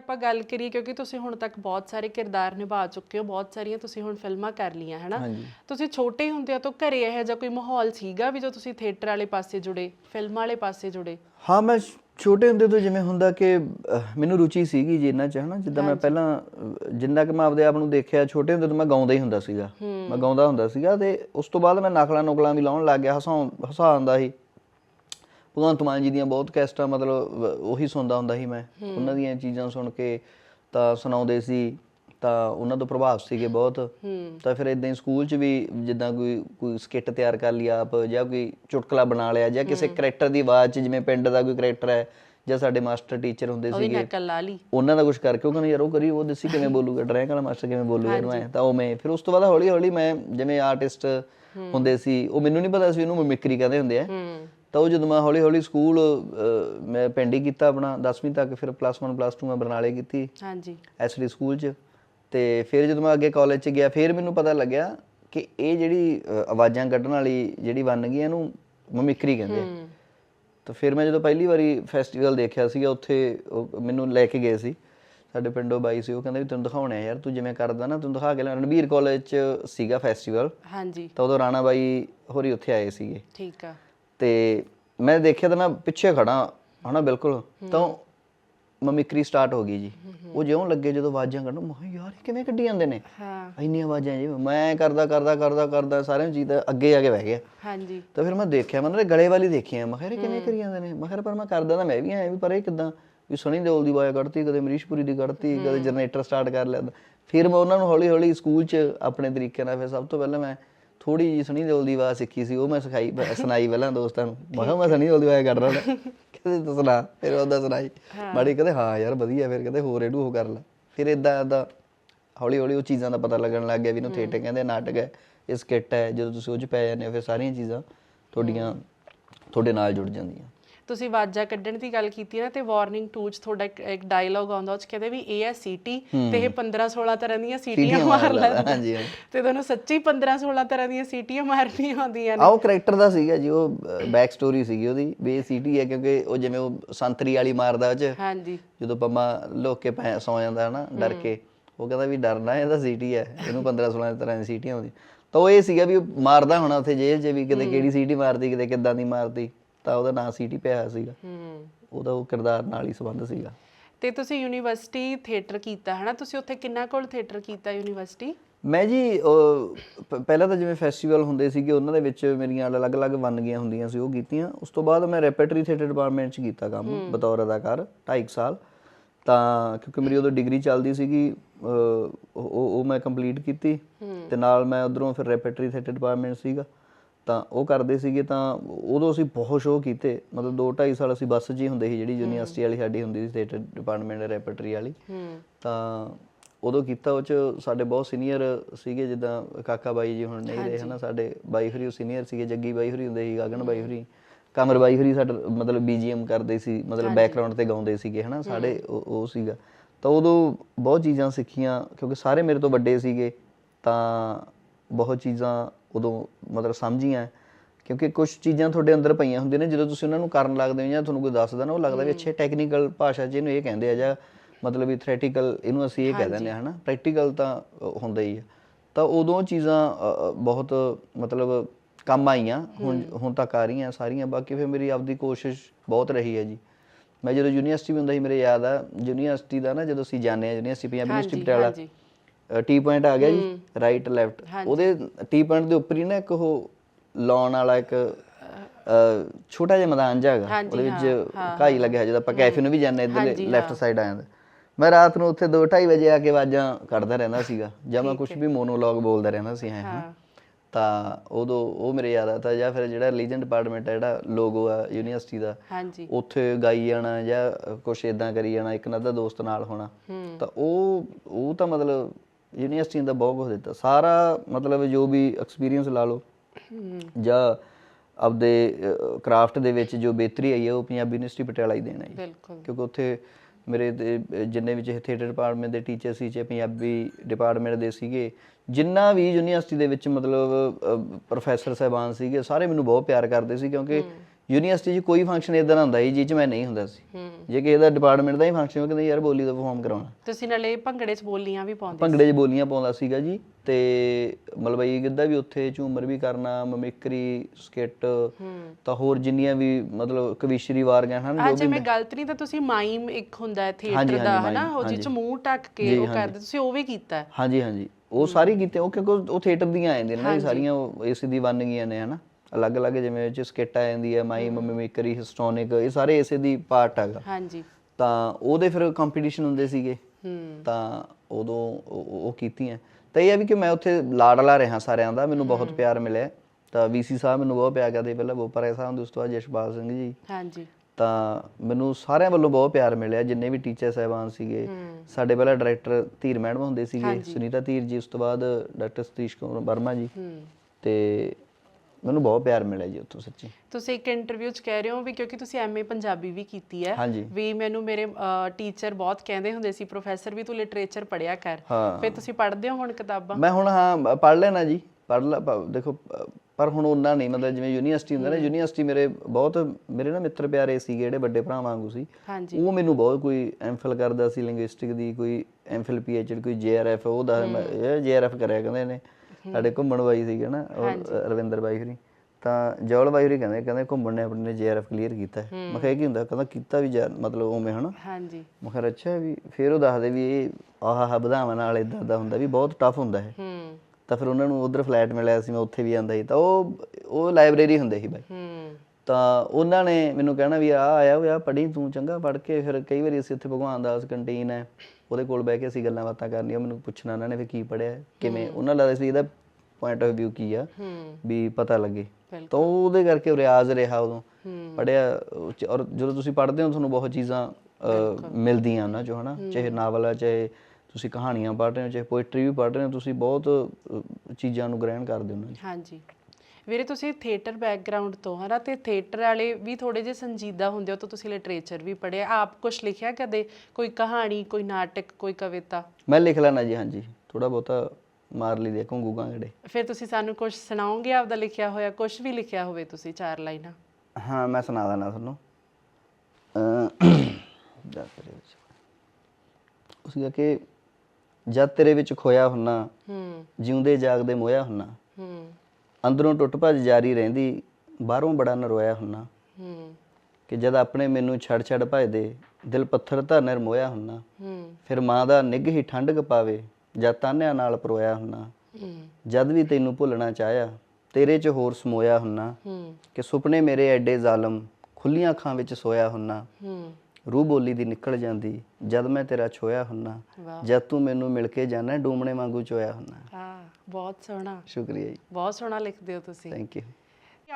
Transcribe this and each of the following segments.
ਆਪਾਂ ਗੱਲ ਕਰੀਏ ਕਿਉਂਕਿ ਤੁਸੀਂ ਹੁਣ ਤੱਕ ਬਹੁਤ ਸਾਰੇ ਕਿਰਦਾਰ ਨਿਭਾ ਚੁੱਕੇ ਹੋ ਬਹੁਤ ਸਾਰੀਆਂ ਤੁਸੀਂ ਹੁਣ ਫਿਲਮਾਂ ਕਰ ਲੀਆਂ ਹੈਨਾ? ਤੁਸੀਂ ਛੋਟੇ ਹੁੰਦਿਆਂ ਤੋਂ ਘਰੇ ਇਹੋ ਜਿਹਾ ਕੋਈ ਮਾਹੌਲ ਸੀਗਾ ਵੀ ਜੋ ਤੁਸੀਂ ਥੀਏਟਰ ਵਾਲੇ ਪਾਸੇ ਜੁੜੇ ਫਿਲਮਾਂ ਵਾਲੇ ਪਾਸੇ ਜੁੜੇ? ਹਾਂ ਮੈਂ ਛੋਟੇ ਹੁੰਦੇ ਤੋਂ ਜਿਵੇਂ ਹੁੰਦਾ ਕਿ ਮੈਨੂੰ ਰੁਚੀ ਸੀਗੀ ਜੀ ਇਹਨਾਂ ਚ ਹਨਾ? ਜਿੱਦਾਂ ਮੈਂ ਪਹਿਲਾਂ ਜਿੰਨਾ ਕਿ ਮੈਂ ਆਪਦੇ ਆਪ ਨੂੰ ਦੇਖਿਆ ਛੋਟੇ ਹੁੰਦੇ ਤੋਂ ਮੈਂ ਗਾਉਂਦਾ ਹੀ ਹੁੰਦਾ ਸੀਗਾ। ਮੈਂ ਗਾਉਂਦਾ ਹੁੰਦਾ ਸੀਗਾ ਤੇ ਉਸ ਤੋਂ ਬਾਅਦ ਮੈਂ ਨਕਲਾਂ ਨੁਕਲਾਂ ਵੀ ਲਾਉਣ ਲੱਗ ਗਿਆ ਹਸਾਉਂ ਹਸਾਉਂਦਾ ਸੀ। ਭਗਵੰਤ ਮਾਨ ਜੀ ਦੀਆਂ ਬਹੁਤ ਕੈਸਟਾਂ ਮਤਲਬ ਉਹੀ ਸੁਣਦਾ ਹੁੰਦਾ ਸੀ ਮੈਂ। ਉਹਨਾਂ ਦੀਆਂ ਚੀਜ਼ਾਂ ਸੁਣ ਕੇ ਤਾਂ ਸੁਣਾਉਂਦੇ ਸੀ ਤਾਂ ਉਹਨਾਂ ਤੋਂ ਪ੍ਰਭਾਵ ਸੀਗੇ ਬਹੁਤ। ਤਾਂ ਫਿਰ ਇਦਾਂ ਹੀ ਸਕੂਲ 'ਚ ਵੀ ਜਿੱਦਾਂ ਕੋਈ ਕੋਈ ਸਕਿੱਟ ਤਿਆਰ ਕਰ ਲਈ ਆਪ ਜਾਂ ਕੋਈ ਚੁਟਕਲਾ ਬਣਾ ਲਿਆ ਜਾਂ ਕਿਸੇ ਕਰੈਕਟਰ ਦੀ ਆਵਾਜ਼ 'ਚ ਜਿਵੇਂ ਪਿੰਡ ਦਾ ਕੋਈ ਕਰੈਕਟਰ ਹੈ ਜਾਂ ਸਾਡੇ ਮਾਸਟਰ ਟੀਚਰ ਹੁੰਦੇ ਸੀਗੇ ਨਕਲ ਲਾ ਲਈ। ਉਹਨਾਂ ਦਾ ਕੁਝ ਕਰਕੇ ਉਹ ਕਹਿੰਦੇ ਯਾਰ ਉਹ ਕਰੀ ਉਹ ਦੱਸੀ ਕਿਵੇਂ ਬੋਲੂਗਾ ਡਰਾਇੰਗ ਵਾਲਾ ਮਾਸਟਰ ਕਿਵੇਂ ਬੋਲੂਗਾ? ਇਹਨੂੰ ਐ ਤਾਂ ਉਹ ਮੈਂ ਫਿਰ ਉਸ ਤੋਂ ਬਾਅਦ ਹੌਲੀ ਹੌਲੀ ਮੈਂ ਜਿਵੇਂ ਆਰਟਿਸਟ ਹੁੰਦੇ ਸੀ ਉਹ ਮੈਨੂੰ ਨਹੀਂ ਪਤਾ ਸੀ ਉਹਨੂੰ ਮਿਮਿਕਰੀ ਕਹਿੰਦੇ ਹੁੰਦੇ ਆ। ਤਾਂ ਉਹ ਜਦੋਂ ਮੈਂ ਹੌਲੀ ਹੌਲੀ ਸਕੂਲ ਮੈਂ ਪਿੰਡ ਕੀਤਾ ਆਪਣਾ 10ਵੀਂ ਤੱਕ ਫਿਰ ਪਲੱਸ 1 ਪਲੱਸ 2 ਮੈਂ ਬਰਨਾਲੇ ਕੀਤੀ। ਹਾਂਜੀ। ਐਸਡੀ ਸਕੂਲ 'ਚ। ਤੇ ਫਿਰ ਜਦੋਂ ਮੈਂ ਅੱਗੇ ਕਾਲਜ 'ਚ ਗਿਆ ਫਿਰ ਮੈਨੂੰ ਪਤਾ ਲੱਗਿਆ ਕਿ ਇਹ ਜਿਹੜੀ ਆਵਾਜ਼ਾਂ ਕੱਢਣ ਵਾਲੀ ਜਿਹੜੀ ਬਣ ਗਈ ਇਹਨੂੰ ਮਿਮਿਕਰੀ ਕਹਿੰਦੇ ਆ। ਤਾਂ ਫਿਰ ਮੈਂ ਜਦੋਂ ਪਹਿਲੀ ਵਾਰੀ ਫੈਸਟੀਵਲ ਦੇਖਿਆ ਸੀਗਾ ਉੱਥੇ ਮੈਨੂੰ ਲੈ ਕੇ ਗਏ ਸੀ। ਸਾਡੇ ਪਿੰਡੋਂ ਬਾਈ ਸੀ ਉਹ ਕਹਿੰਦਾ ਵੀ ਤੈਨੂੰ ਦਿਖਾਉਣਾ ਯਾਰ ਤੂੰ ਜਿਵੇਂ ਕਰਦਾ ਨਾ ਤੈਨੂੰ ਦਿਖਾ ਕੇ ਲੈ ਰਣਬੀਰ ਕਾਲਜ 'ਚ ਸੀਗਾ ਫੈਸਟੀਵਲ ਹਾਂਜੀ। ਤਾਂ ਉਦੋਂ ਰਾਣਾ ਬਾਈ ਹੋਰੀ ਉੱਥੇ ਆਏ ਸੀਗੇ। ਠੀਕ ਆ। ਤੇ ਮੈਂ ਦੇਖਿਆ ਤਾਂ ਮੈਂ ਪਿੱਛੇ ਖੜਾ ਹਨਾ ਬਿਲਕੁਲ। ਤਾਂ ਮਮਿਕਰੀ ਸਟਾਰਟ ਹੋ ਗਈ ਜੀ। ਉਹ ਜਿਉਂ ਲੱਗੇ ਜਦੋਂ ਆਵਾਜ਼ਾਂ ਕੱਢਣ ਮੈਂ ਯਾਰ ਇਹ ਕਿਵੇਂ ਕੱਢੀ ਜਾਂਦੇ ਨੇ? ਹਾਂ। ਇੰਨੀਆਂ ਆਵਾਜ਼ਾਂ ਜੀ ਮੈਂ ਕਰਦਾ ਕਰਦਾ ਕਰਦਾ ਕਰਦਾ ਸਾਰਿਆਂ ਚੀਜ਼ ਦਾ ਅੱਗੇ ਆ ਕੇ ਬਹਿ ਗਿਆ। ਹਾਂਜੀ। ਤਾਂ ਫਿਰ ਮੈਂ ਦੇਖਿਆ ਮੈਂ ਨਾ ਗਲੇ ਵਾਲੀ ਦੇਖਿਆ ਮੈਂ ਇਹ ਕਿਵੇਂ ਕਰੀ ਜਾਂਦੇ ਨੇ? ਮੈਂ ਕਿਹਾ ਪਰ ਮੈਂ ਕਰਦਾ ਤਾਂ ਮੈਂ ਵੀ ਐ ਵੀ ਪਰ ਇਹ ਕਿਦਾਂ? ਵੀ ਸਣੀ ਦੇਓਲ ਦੀ ਆਵਾਜ਼ ਕੱਢਤੀ ਕਦੇ ਮਰੀਸ਼ਪੁਰੀ ਦੀ ਕੱਢਤੀ ਕਦੇ ਜਨਰੇਟਰ ਸਟਾਰਟ ਕਰ ਲਿਆ। ਫਿਰ ਮੈਂ ਉਹਨਾਂ ਨੂੰ ਹੌਲੀ ਹੌਲੀ ਸਕੂਲ 'ਚ ਆਪਣੇ ਤਰੀਕੇ ਨਾਲ ਫਿਰ ਸਭ ਤੋਂ ਪਹਿਲਾਂ ਮੈਂ ਥੋੜੀ ਜਿਹੀ ਸਣੀ ਦੇਓਲ ਦੀ ਆਵਾਜ਼ ਸਿੱਖੀ ਸੀ ਉਹ ਮੈਂ ਸਿਖਾਈ ਸੁਣਾਈ ਪਹਿਲਾਂ ਦੋਸਤਾਂ ਨੂੰ। ਮੈਂ ਕਿਹਾ ਮੈਂ ਸਣੀ ਦੇਓਲ ਦੀ ਆਵਾਜ਼ ਕੱਢ ਰਿਹਾ ਕਹਿੰਦੇ ਤੂੰ ਸੁਣਾ। ਫਿਰ ਉਹਦਾ ਸੁਣਾਈ। ਮਾੜੀ ਕਹਿੰਦੇ ਹਾਂ ਯਾਰ ਵਧੀਆ। ਫਿਰ ਕਹਿੰਦੇ ਹੋਰ ਇਹਨੂੰ ਉਹ ਕਰ ਲੈ। ਫਿਰ ਇਦਾਂ ਇਦਾਂ ਹੌਲੀ ਹੌਲੀ ਉਹ ਚੀਜ਼ਾਂ ਦਾ ਪਤਾ ਲੱਗਣ ਲੱਗ ਗਿਆ ਵੀ ਇਹਨੂੰ ਥੀਏਟਰ ਕਹਿੰਦੇ ਨਾਟਕ ਹੈ ਇਹ ਸਕਿੱਟ ਹੈ ਜਦੋਂ ਤੁਸੀਂ ਉਹ 'ਚ ਪੈ ਜਾਂਦੇ ਹੋ ਫਿਰ ਸਾਰੀਆਂ ਚੀਜ਼ਾਂ ਤੁਹਾਡੀਆਂ ਤੁਹਾਡੇ ਨਾਲ ਜੁੜ ਜਾਂਦੀਆਂ। ਤੁਸੀਂ ਆਵਾਜ਼ਾਂ ਕੱਢਣ ਦੀ ਗੱਲ ਕੀਤੀ ਨਾ ਤੇ ਵਾਰਨਿੰਗ 2 ਚ ਤੁਹਾਡਾ ਇੱਕ- ਡਾਇਲੌਗ ਆਉਂਦਾ ਉਹ ਚ ਕਹਿੰਦੇ ਵੀ ਇਹ ਹੈ ਸੀਟੀ ਤੇ ਇਹ 15 16 ਤਰ੍ਹਾਂ ਦੀਆਂ ਸੀਟੀਆਂ ਮਾਰ ਲੈਂਦਾ ਹਾਂਜੀ ਤੇ ਤੁਹਾਨੂੰ ਸੱਚੀ 15 16 ਤਰ੍ਹਾਂ ਦੀਆਂ ਸੀਟੀਆਂ ਮਾਰਨੀਆਂ ਆਉਂਦੀਆਂ ਨੇ। ਆਹ ਉਹ ਕਰੈਕਟਰ ਦਾ ਸੀਗਾ ਜੀ ਉਹ ਬੈਕ ਸਟੋਰੀ ਸੀਗੀ ਉਹਦੀ ਵੀ ਇਹ ਸੀਟੀ ਹੈ ਕਿਉਂਕਿ ਉਹ ਜਿਵੇਂ ਉਹ ਸੰਤਰੀ ਵਾਲੀ ਮਾਰਦਾ ਉਹ ਚ। ਹਾਂਜੀ। ਜਦੋਂ ਪੰਮਾ ਲੋਕ ਕੇ ਪੈ ਸੌ ਜਾਂਦਾ ਹੈ ਨਾ ਡਰ ਕੇ ਉਹ ਕਹਿੰਦਾ ਵੀ ਡਰਨਾ ਇਹਦਾ ਸੀਟੀ ਹੈ ਇਹਨੂੰ 15 16 ਤਰ੍ਹਾਂ ਦੀ ਸੀਟੀਆਂ ਹੁੰਦੀਆਂ ਤਾਂ ਉਹ ਇਹ ਸੀਗਾ ਵੀ ਮਾਰਦਾ ਹੋਣਾ ਉੱਥੇ ਜੇਲ੍ਹ 'ਚ ਵੀ ਕਿਤੇ ਕਿਹੜੀ ਸੀਟੀ ਮਾਰਦੀ ਕਿਤੇ ਕਿੱਦਾਂ ਦੀ ਮਾਰਦੀ। ਤਾਂ ਉਹਦਾ ਨਾਂ ਸੀਟੀ ਪਿਆ ਹੋਇਆ ਸੀਗਾ। ਹੂੰ ਉਹਦਾ ਉਹ ਕਿਰਦਾਰ ਨਾਲ ਹੀ ਸੰਬੰਧ ਸੀਗਾ। ਤੇ ਤੁਸੀਂ ਯੂਨੀਵਰਸਿਟੀ ਥੀਏਟਰ ਕੀਤਾ ਹੈ ਨਾ ਤੁਸੀਂ ਉੱਥੇ ਕਿੰਨਾ ਕੋਲ ਥੀਏਟਰ ਕੀਤਾ ਯੂਨੀਵਰਸਿਟੀ? ਮੈਂ ਜੀ ਪਹਿਲਾਂ ਤਾਂ ਜਿਵੇਂ ਫੈਸਟੀਵਲ ਹੁੰਦੇ ਸੀਗੇ ਉਹਨਾਂ ਦੇ ਵਿੱਚ ਮੇਰੀਆਂ ਅਲੱਗ-ਅਲੱਗ ਵੰਨਗੀਆਂ ਹੁੰਦੀਆਂ ਸੀ ਉਹ ਕੀਤੀਆਂ। ਉਸ ਤੋਂ ਬਾਅਦ ਮੈਂ ਰੈਪਰਟਰੀ ਥੀਏਟਰ ਡਿਪਾਰਟਮੈਂਟ 'ਚ ਕੀਤਾ ਕੰਮ ਬਤੌਰ ਅਦਾਕਾਰ 2.5 ਸਾਲ। ਤਾਂ ਕਿਉਂਕਿ ਮੇਰੀ ਉਦੋਂ ਡਿਗਰੀ ਚੱਲਦੀ ਸੀਗੀ ਉਹ ਉਹ ਮੈਂ ਕੰਪਲੀਟ ਕੀਤੀ। ਤੇ ਨਾਲ ਮੈਂ ਉਧਰੋਂ ਫਿਰ ਰੈਪਰਟਰੀ ਥੀਏਟਰ ਡਿਪਾਰਟਮੈਂਟ ਸੀਗਾ। ਤਾਂ ਉਹ ਕਰਦੇ ਸੀਗੇ ਤਾਂ ਉਦੋਂ ਅਸੀਂ ਬਹੁਤ ਸ਼ੋਅ ਕੀਤੇ। ਮਤਲਬ 2 2.5 ਸਾਲ ਅਸੀਂ ਬੱਸ 'ਚ ਹੀ ਹੁੰਦੇ ਸੀ ਜਿਹੜੀ ਯੂਨੀਵਰਸਿਟੀ ਵਾਲੀ ਸਾਡੀ ਹੁੰਦੀ ਸੀ ਥੀਏਟਰ ਡਿਪਾਰਟਮੈਂਟ ਰੈਪਰਟਰੀ ਵਾਲੀ। ਤਾਂ ਉਦੋਂ ਕੀਤਾ ਉਹ ਚ ਸਾਡੇ ਬਹੁਤ ਸੀਨੀਅਰ ਸੀਗੇ ਜਿੱਦਾਂ ਕਾਕਾ ਬਾਈ ਜੀ ਹੁਣ ਨਹੀਂ ਰਹੇ ਹਨਾ ਸਾਡੇ ਬਾਈ ਹਰੀ ਸੀਨੀਅਰ ਸੀਗੇ ਜੱਗੀ ਬਾਈ ਹਰੀ ਹੁੰਦੇ ਸੀ ਗਗਨ ਬਾਈ ਹਰੀ ਕਮਰ ਬਾਈ ਹਰੀ ਸਾਡਾ ਮਤਲਬ ਬੀਜੀਐਮ ਕਰਦੇ ਸੀ ਮਤਲਬ ਬੈਕਗ੍ਰਾਉਂਡ ਤੇ ਗਾਉਂਦੇ ਸੀਗੇ ਹਨਾ ਸਾਡੇ ਉਹ ਸੀਗਾ। ਤਾਂ ਉਦੋਂ ਬਹੁਤ ਚੀਜ਼ਾਂ ਸਿੱਖੀਆਂ ਕਿਉਂਕਿ ਸਾਰੇ ਮੇਰੇ ਤੋਂ ਵੱਡੇ ਸੀਗੇ ਤਾਂ ਬਹੁਤ ਚੀਜ਼ਾਂ ਉਦੋਂ ਮਤਲਬ ਸਮਝੀਆਂ। ਕਿਉਂਕਿ ਕੁਝ ਚੀਜ਼ਾਂ ਤੁਹਾਡੇ ਅੰਦਰ ਪਈਆਂ ਹੁੰਦੀਆਂ ਨੇ ਜਦੋਂ ਤੁਸੀਂ ਉਹਨਾਂ ਨੂੰ ਕਰਨ ਲੱਗਦੇ ਹੋ ਜਾਂ ਤੁਹਾਨੂੰ ਕੋਈ ਦੱਸਦਾ ਨਾ ਉਹ ਲੱਗਦਾ ਵੀ ਅੱਛੇ ਟੈਕਨੀਕਲ ਭਾਸ਼ਾ 'ਚ ਇਹਨੂੰ ਇਹ ਕਹਿੰਦੇ ਆ ਜਾਂ ਮਤਲਬ ਵੀ ਥਿਓਰੇਟੀਕਲ ਇਹਨੂੰ ਅਸੀਂ ਇਹ ਕਹਿ ਦਿੰਦੇ ਹਾਂ ਹਨਾ? ਪ੍ਰੈਕਟੀਕਲ ਤਾਂ ਹੁੰਦਾ ਹੀ ਆ। ਤਾਂ ਉਦੋਂ ਚੀਜ਼ਾਂ ਬਹੁਤ ਮਤਲਬ ਕੰਮ ਆਈਆਂ ਹੁਣ ਹੁਣ ਤੱਕ ਆ ਰਹੀਆਂ ਸਾਰੀਆਂ ਬਾਕੀ ਫਿਰ ਮੇਰੀ ਆਪਦੀ ਕੋਸ਼ਿਸ਼ ਬਹੁਤ ਰਹੀ ਹੈ ਜੀ। ਮੈਂ ਜਦੋਂ ਯੂਨੀਵਰਸਿਟੀ ਵੀ ਹੁੰਦਾ ਸੀ ਮੇਰੇ ਯਾਦ ਆ ਯੂਨੀਵਰਸਿਟੀ ਦਾ ਨਾ ਜਦੋਂ ਅਸੀਂ ਜਾਂਦੇ ਆ university Punjabi university Patiala T point ਆ ਗਿਆ ਜੀ ਰਾਈਟ ਲੈਫਟ ਉਹਦੇ ਟੀ ਪੁਆਇੰਟ ਦੇ ਉੱਪਰ ਹੀ ਨਾ ਇੱਕ ਉਹ ਲਾਉਣ ਵਾਲਾ ਇੱਕ ਛੋਟਾ ਜਿਹਾ ਮੈਦਾਨ ਜਿਹਾ ਹੈਗਾ। ਉਹਦੇ ਵਿੱਚ ਘਾਈ ਲੱਗਿਆ ਜਦੋਂ ਆਪਾਂ ਕੈਫੇ ਨੂੰ ਵੀ ਜਾਂਦੇ ਇੱਧਰ ਲੈਫਟ ਸਾਈਡ ਆ ਜਾਂਦਾ ਮੈਂ ਰਾਤ ਨੂੰ ਉੱਥੇ 2:30 ਵਜੇ ਆ ਕੇ ਆਵਾਜ਼ਾਂ ਕੱਢਦਾ ਰਹਿੰਦਾ ਸੀਗਾ। ਜਾਂ ਮੈਂ ਕੁਝ ਵੀ ਮੋਨੋਲੌਗ ਬੋਲਦਾ ਰਹਿੰਦਾ ਸੀ ਹੈ। ਤਾਂ ਉਦੋਂ ਉਹ ਮੇਰੇ ਯਾਦ ਆਤਾ ਜਾਂ ਫਿਰ ਜਿਹੜਾ ਰਿਲੀਜਨ ਡਿਪਾਰਟਮੈਂਟ ਹੈ ਜਿਹੜਾ ਲੋਗੋ ਆ ਯੂਨੀਵਰਸਿਟੀ ਦਾ ਉੱਥੇ ਗਾਈ ਜਾਣਾ ਜਾਂ ਕੁਛ ਇਦਾਂ ਕਰੀ ਜਾਣਾ ਇੱਕ ਨਾ ਦਾ ਦੋਸਤ ਨਾਲ ਹੋਣਾ। ਤਾਂ ਉਹ ਉਹ ਤਾਂ ਮਤਲਬ ਯੂਨੀਵਰਸਿਟੀ ਦਾ ਬਹੁਤ ਕੁਝ ਦਿੱਤਾ। ਸਾਰਾ ਮਤਲਬ ਜੋ ਵੀ ਐਕਸਪੀਰੀਅੰਸ ਲਾ ਲਓ ਜਾਂ ਆਪਦੇ ਕਰਾਫਟ ਦੇ ਵਿੱਚ ਜੋ ਬਿਹਤਰੀ ਆਈ ਹੈ ਉਹ ਪੰਜਾਬੀ ਯੂਨੀਵਰਸਿਟੀ ਪਟਿਆਲਾ ਹੀ ਦੇਣਾ ਹੈ ਕਿਉਂਕਿ ਉੱਥੇ ਮੇਰੇ ਅਹ, ਜਿੰਨੇ ਵੀ ਥੀਏਟਰ ਡਿਪਾਰਟਮੈਂਟ ਦੇ ਟੀਚਰ ਸੀ ਚਾਹੇ ਪੰਜਾਬੀ ਡਿਪਾਰਟਮੈਂਟ ਦੇ ਸੀਗੇ ਜਿੰਨਾ ਵੀ ਯੂਨੀਵਰਸਿਟੀ ਦੇ ਵਿੱਚ ਮਤਲਬ ਪ੍ਰੋਫੈਸਰ ਸਾਹਿਬਾਨ ਸੀਗੇ ਸਾਰੇ ਮੈਨੂੰ ਬਹੁਤ ਪਿਆਰ ਕਰਦੇ ਸੀ ਕਿਉਂਕਿ ਯੂਨੀਵਰਸਿਟੀ 'ਚ ਕੋਈ ਫੰਕਸ਼ਨ ਇਦਾਂ ਦਾ ਹੁੰਦਾ ਸੀ ਜਿਹ 'ਚ ਮੈਂ ਨਹੀਂ ਹੁੰਦਾ ਸੀ। ਜੇ ਕਿਸੇ ਦਾ ਡਿਪਾਰਟਮੈਂਟ ਦਾ ਹੀ ਫੰਕਸ਼ਨ ਹੋ ਕਹਿੰਦੇ ਯਾਰ ਬੋਲੀ ਦਾ ਪਰਫਾਰਮ ਕਰਾਉਣਾ। ਤੁਸੀਂ ਨਾਲੇ ਭੰਗੜੇ 'ਚ ਬੋਲੀਆਂ ਵੀ ਪਾਉਂਦੇ ਭੰਗੜੇ 'ਚ ਬੋਲੀਆਂ ਪਾਉਂਦਾ ਸੀਗਾ ਜੀ ਤੇ ਮਲਵਈ ਗਿੱਧਾ ਵੀ ਉੱਥੇ ਝੂਮਰ ਵੀ ਕਰਨਾ ਮਮਿਕਰੀ ਸਕਿੱਟ ਤਾਂ ਹੋਰ ਜਿੰਨੀਆਂ ਵੀ ਮਤਲਬ ਕਵਿਸ਼ਰੀ ਵਾਰਗਾਂ ਹਨ ਜੇ ਮੈਂ ਗਲਤ ਨਹੀਂ ਤਾਂ ਤੁਸੀਂ ਮਾਈਮ ਇੱਕ ਹੁੰਦਾ ਹੈ ਥੀਏਟਰ ਦਾ ਹਨਾ? ਉਹ ਜਿਹ ਚ ਮੂੰਹ ਢੱਕ ਕੇ ਉਹ ਕਰਦੇ ਤੁਸੀਂ ਉਹ ਵੀ ਕੀਤਾ। ਹਾਂਜੀ ਹਾਂਜੀ। ਉਹ ਸਾਰੀ ਕੀਤੇ ਉਹ ਕਿਉਂਕਿ ਉਹ ਥੀਏਟਰ ਦੀਆਂ ਆ ਜਾਂਦੀਆਂ ਨੇ ਨਾ ਇਹ ਸਾਰੀਆਂ ਇਸੇ ਦੀ ਬਣ ਗਈਆਂ ਨੇ ਹਨਾ? ਅਲੱਗ-ਅਲੱਗ ਜਿਵੇਂ ਇਹ ਚ ਸਕਿੱਟ ਆ ਜਾਂਦੀ ਹੈ ਮਾਈਮ ਮਮਿਕਰੀ ਹਿਸਟੋਨਿਕ ਇਹ ਸਾਰੇ ਇਸੇ ਦੀ ਪਾਰਟ ਹੈਗਾ। ਹਾਂਜੀ। ਤਾਂ ਉਹਦੇ ਫਿਰ ਕੰਪੀਟੀਸ਼ਨ ਹੁੰਦੇ ਸੀਗੇ। ਹੂੰ ਤਾਂ ਉਦੋਂ ਉਹ ਕੀਤੀਆਂ। ਤਾਂ ਇਹ ਆ ਵੀ ਕਿ ਮੈਂ ਉੱਥੇ ਲਾਡਲਾ ਰਿਹਾ ਸਾਰਿਆਂ ਦਾ ਮੈਨੂੰ ਬਹੁਤ ਪਿਆਰ ਮਿਲਿਆ। ਤਾਂ ਵੀਸੀ ਸਾਹਿਬ ਮੈਨੂੰ ਬਹੁਤ ਪਿਆਰ ਕਰਦੇ ਪਹਿਲਾਂ ਬੋਪਰੇ ਸਾਹਿਬ ਦੇ ਉਸ ਤੋਂ ਬਾਅਦ ਜਸ਼ਪਾਲ ਸਿੰਘ ਜੀ। ਹਾਂਜੀ। ਤਾਂ ਮੈਨੂੰ ਸਾਰਿਆਂ ਵੱਲੋਂ ਬਹੁਤ ਪਿਆਰ ਮਿਲਿਆ ਜਿੰਨੇ ਵੀ ਟੀਚਰ ਸਹਿਬਾਨ ਸੀਗੇ। ਹੂੰ ਸਾਡੇ ਪਹਿਲਾਂ ਡਾਇਰੈਕਟਰ ਧੀਰ ਮੈਡਮ ਹੁੰਦੇ ਸੀਗੇ ਸੁਨੀਤਾ ਧੀਰ ਜੀ ਉਸ ਤੋਂ ਬਾਅਦ ਡਾਕਟਰ ਸਤੀਸ਼ ਕੁਮਾਰ ਵਰਮਾ ਜੀ। ਹੂੰ ਤੇ ਮੈਨੂੰ ਬਹੁਤ ਪਿਆਰ ਮਿਲਿਆ ਜੀ ਉੱਥੋਂ ਸੱਚੀ। ਤੁਸੀਂ ਇੱਕ ਇੰਟਰਵਿਊ 'ਚ ਕਹਿ ਰਹੇ ਹੋ ਵੀ ਕਿਉਂਕਿ ਤੁਸੀਂ ਐਮਏ ਪੰਜਾਬੀ ਵੀ ਕੀਤੀ ਹੈ। ਵੀ ਮੈਨੂੰ ਮੇਰੇ ਟੀਚਰ ਬਹੁਤ ਕਹਿੰਦੇ ਹੁੰਦੇ ਸੀ ਪ੍ਰੋਫੈਸਰ ਵੀ ਤੂੰ ਲਿਟਰੇਚਰ ਪੜਿਆ ਕਰ। ਫਿਰ ਤੁਸੀਂ ਪੜ੍ਹਦੇ ਹੋ ਹੁਣ ਕਿਤਾਬਾਂ? ਮੈਂ ਹੁਣ ਹਾਂ ਪੜ੍ਹ ਲੈਣਾ ਜੀ। ਪੜ੍ਹ ਲਾ ਦੇਖੋ ਪਰ ਹੁਣ ਉਹਨਾਂ ਨਹੀਂ ਮਤਲਬ ਜਿਵੇਂ ਯੂਨੀਵਰਸਿਟੀ ਹੁੰਦਾ ਨਾ ਯੂਨੀਵਰਸਿਟੀ ਮੇਰੇ ਬਹੁਤ ਮੇਰੇ ਨਾ ਮਿੱਤਰ ਪਿਆਰੇ ਸੀਗੇ ਜਿਹੜੇ ਵੱਡੇ ਭਰਾ ਵਾਂਗੂ ਸੀ। ਉਹ ਮੈਨੂੰ ਬਹੁਤ ਕੋਈ ਐਮਫਿਲ ਕਰਦਾ ਸੀ ਲਿੰਗੁਇਸਟਿਕ ਦੀ ਕੋਈ ਐਮਫਿਲ ਪੀਐਚਡੀ ਕੋਈ ਜੇਆਰਐਫ ਉਹ ਦਾ ਜੇਆਰਐਫ ਕਰਿਆ ਕਹਿੰਦੇ ਨੇ। ਸਾਡੇ ਘੁੰਮਣ ਬਾਈ ਸੀਗੇ ਨਾ ਉਹ ਰਵਿੰਦਰ ਬਾਈ ਹੋਰੀ। ਤਾਂ ਜੌਲ ਬਾਈ ਹੋਰੀ ਕਹਿੰਦੇ ਕਹਿੰਦੇ ਘੁੰਮਣ ਨੇ ਆਪਣੇ ਜੇਆਰਐਫ ਕਲੀਅਰ ਕੀਤਾ। ਮੈਂ ਕਿਹਾ ਇਹ ਕੀ ਹੁੰਦਾ ਕਹਿੰਦਾ ਕੀਤਾ ਵੀ ਮਤਲਬ ਉਵੇਂ ਹਨਾ? ਹਾਂਜੀ। ਮੈਂ ਕਿਹਾ ਅੱਛਾ ਵੀ ਫਿਰ ਉਹ ਦੱਸਦੇ ਵੀ ਇਹ ਆਹ ਆਹ ਵਧਾਵਾਂ ਨਾਲ ਇਦਾਂ ਦਾ ਹੁੰਦਾ ਵੀ ਬਹੁਤ ਟਫ ਹੁੰਦਾ ਹੈ ਹੂੰ। ਤਾਂ ਫਿਰ ਉਹਨਾਂ ਨੂੰ ਉਧਰ ਫਲੈਟ ਮਿਲਿਆ ਸੀ ਮੈਂ ਉੱਥੇ ਵੀ ਆਂਦਾ ਸੀ। ਤਾਂ ਉਹ ਉਹ ਲਾਇਬ੍ਰੇਰੀ ਹੁੰਦੇ ਸੀ ਬਾਈ। ਤਾਂ ਉਹਨਾਂ ਨੇ ਮੈਨੂੰ ਕਹਿਣਾ ਵੀ ਆ ਆਇਆ ਹੋਇਆ ਪੜ੍ਹੀ ਤੂੰ ਚੰਗਾ ਪੜ੍ਹ ਕੇ ਫਿਰ ਕਈ ਵਾਰੀ ਅਸੀਂ ਉੱਥੇ ਭਗਵਾਨ ਦਾਸ ਕੰਟੀਨ ਹੈ ਉਹਦੇ ਕੋਲ ਬਹਿ ਕੇ ਅਸੀਂ ਗੱਲਾਂ ਬਾਤਾਂ ਕਰਨੀਆਂ ਮੈਨੂੰ ਪੁੱਛਣਾ ਉਹਨਾਂ ਨੇ ਵੀ ਕੀ ਪੜ੍ਹਿਆ ਕਿਵੇਂ ਉਹਨਾਂ ਲੱਗਦਾ ਸੀ ਇਹਦਾ ਪੁਆਇੰਟ ਆਫ View ਕੀ ਆ ਵੀ ਪਤਾ ਲੱਗੇ। ਤਾਂ ਉਹਦੇ ਕਰਕੇ ਰਿਆਜ਼ ਰਿਹਾ ਉਦੋਂ। ਪੜਿਆ ਔਰ ਜਦੋਂ ਤੁਸੀਂ ਪੜ੍ਹਦੇ ਹੋ ਤੁਹਾਨੂੰ ਬਹੁਤ ਚੀਜ਼ਾਂ ਮਿਲਦੀਆਂ ਉਹਨਾਂ ਚੋਂ ਹਨਾ। ਚਾਹੇ ਨਾਵਲ ਆ ਚਾਹੇ ਤੁਸੀਂ ਕਹਾਣੀਆਂ ਪੜ੍ਹ ਰਹੇ ਹੋ ਚਾਹੇ ਪੋਇਟਰੀ ਵੀ ਪੜ੍ਹ ਰਹੇ ਹੋ ਤੁਸੀਂ ਬਹੁਤ ਚੀਜ਼ਾਂ ਨੂੰ ਗ੍ਰਹਿਣ ਕਰਦੇ ਹੋ ਹਾਂਜੀ। ਵੀਰੇ ਤੁਸੀਂ ਥੀਏਟਰ ਬੈਕਗ੍ਰਾਉਂਡ ਤੋਂ ਹਨਾ ਤੇ ਥੀਏਟਰ ਵਾਲੇ ਵੀ ਥੋੜੇ ਜਿਹੇ ਸੰਜੀਦਾ ਹੁੰਦੇ ਹੋ ਤਾਂ ਤੁਸੀਂ ਲਿਟਰੇਚਰ ਵੀ ਪੜ੍ਹਿਆ। ਆਪ ਕੁਝ ਲਿਖਿਆ ਕਦੇ? ਕੋਈ ਕਹਾਣੀ ਕੋਈ ਨਾਟਕ ਕੋਈ ਕਵਿਤਾ? ਮੈਂ ਲਿਖ ਲੈਣਾ ਜੀ ਹਾਂਜੀ। ਥੋੜਾ ਬਹੁਤਾ ਮਾਰ ਲਈ ਦੇ ਘੁੰਗੂ ਗਾਂਗੜੇ ਫਿਰ ਤੁਸੀਂ ਸਾਨੂੰ ਕੁਝ ਸੁਣਾਓਗੇ ਆਪਦਾ ਲਿਖਿਆ ਹੋਇਆ? ਕੁਝ ਵੀ ਲਿਖਿਆ ਹੋਵੇ ਤੁਸੀਂ ਚਾਰ ਲਾਈਨਾਂ। ਹਾਂ ਮੈਂ ਸੁਣਾ ਦਿੰਦਾ ਤੁਹਾਨੂੰ। ਜਦ ਤੇਰੇ ਵਿੱਚ। ਉਸ ਦਾ ਕਿ ਜਦ ਤੇਰੇ ਵਿੱਚ ਖੋਇਆ ਹੁੰਨਾ ਹੂੰ। ਜਿਉਂਦੇ ਜਾਗਦੇ ਮੋਇਆ ਹੁੰਨਾ ਹੂੰ। ਅੰਦਰੋਂ ਟੁੱਟ ਭੱਜ ਜਾਰੀ ਰਹਿੰਦੀ ਬਾਹਰੋਂ ਬੜਾ ਨਰੋਇਆ ਹੁੰਨਾ। ਹੂੰ ਕਿ ਜਦ ਆਪਣੇ ਮੈਨੂੰ ਛੜ ਛੜ ਭਜਦੇ ਦਿਲ ਪੱਥਰ ਧਰ ਨਿਰਮੋਇਆ ਹੁੰਨਾ। ਹੂੰ ਫਿਰ ਮਾਂ ਦਾ ਨਿੱਘ ਹੀ ਠੰਡਕ ਪਾਵੇ ਜਦ ਤਾਨਿਆਂ ਨਾਲ ਪਰੋਇਆ ਹੁੰਨਾ। ਹੂੰ ਜਦ ਵੀ ਤੈਨੂੰ ਭੁੱਲਣਾ ਚਾਹਿਆ ਤੇਰੇ 'ਚ ਹੋਰ ਸਮੋਇਆ ਹੁੰਨਾ। ਹੂੰ ਕਿ ਸੁਪਨੇ ਮੇਰੇ ਐਡੇ ਜ਼ਾਲਮ ਖੁੱਲੀਆਂ ਅੱਖਾਂ ਵਿੱਚ ਸੋਇਆ ਹੁੰਨਾ। ਹੂੰ ਰੂਹ ਬੋਲੀ ਦੀ ਨਿਕਲ ਜਾਂਦੀ ਜਦ ਮੈਂ ਤੇਰਾ ਛੋਇਆ ਹੁੰਨਾ। ਜਦ ਤੂੰ ਮੈਨੂੰ ਮਿਲ ਕੇ ਜਾਣਾ ਡੂਮਣੇ ਵਾਂਗੂ ਚੋਇਆ ਹੁੰਨਾ। ਹਾਂ। ਬਹੁਤ ਸੋਹਣਾ। ਸ਼ੁਕਰੀਆ ਜੀ। ਬਹੁਤ ਸੋਹਣਾ ਲਿਖਦੇ ਹੋ ਤੁਸੀਂ। ਥੈਂਕ ਯੂ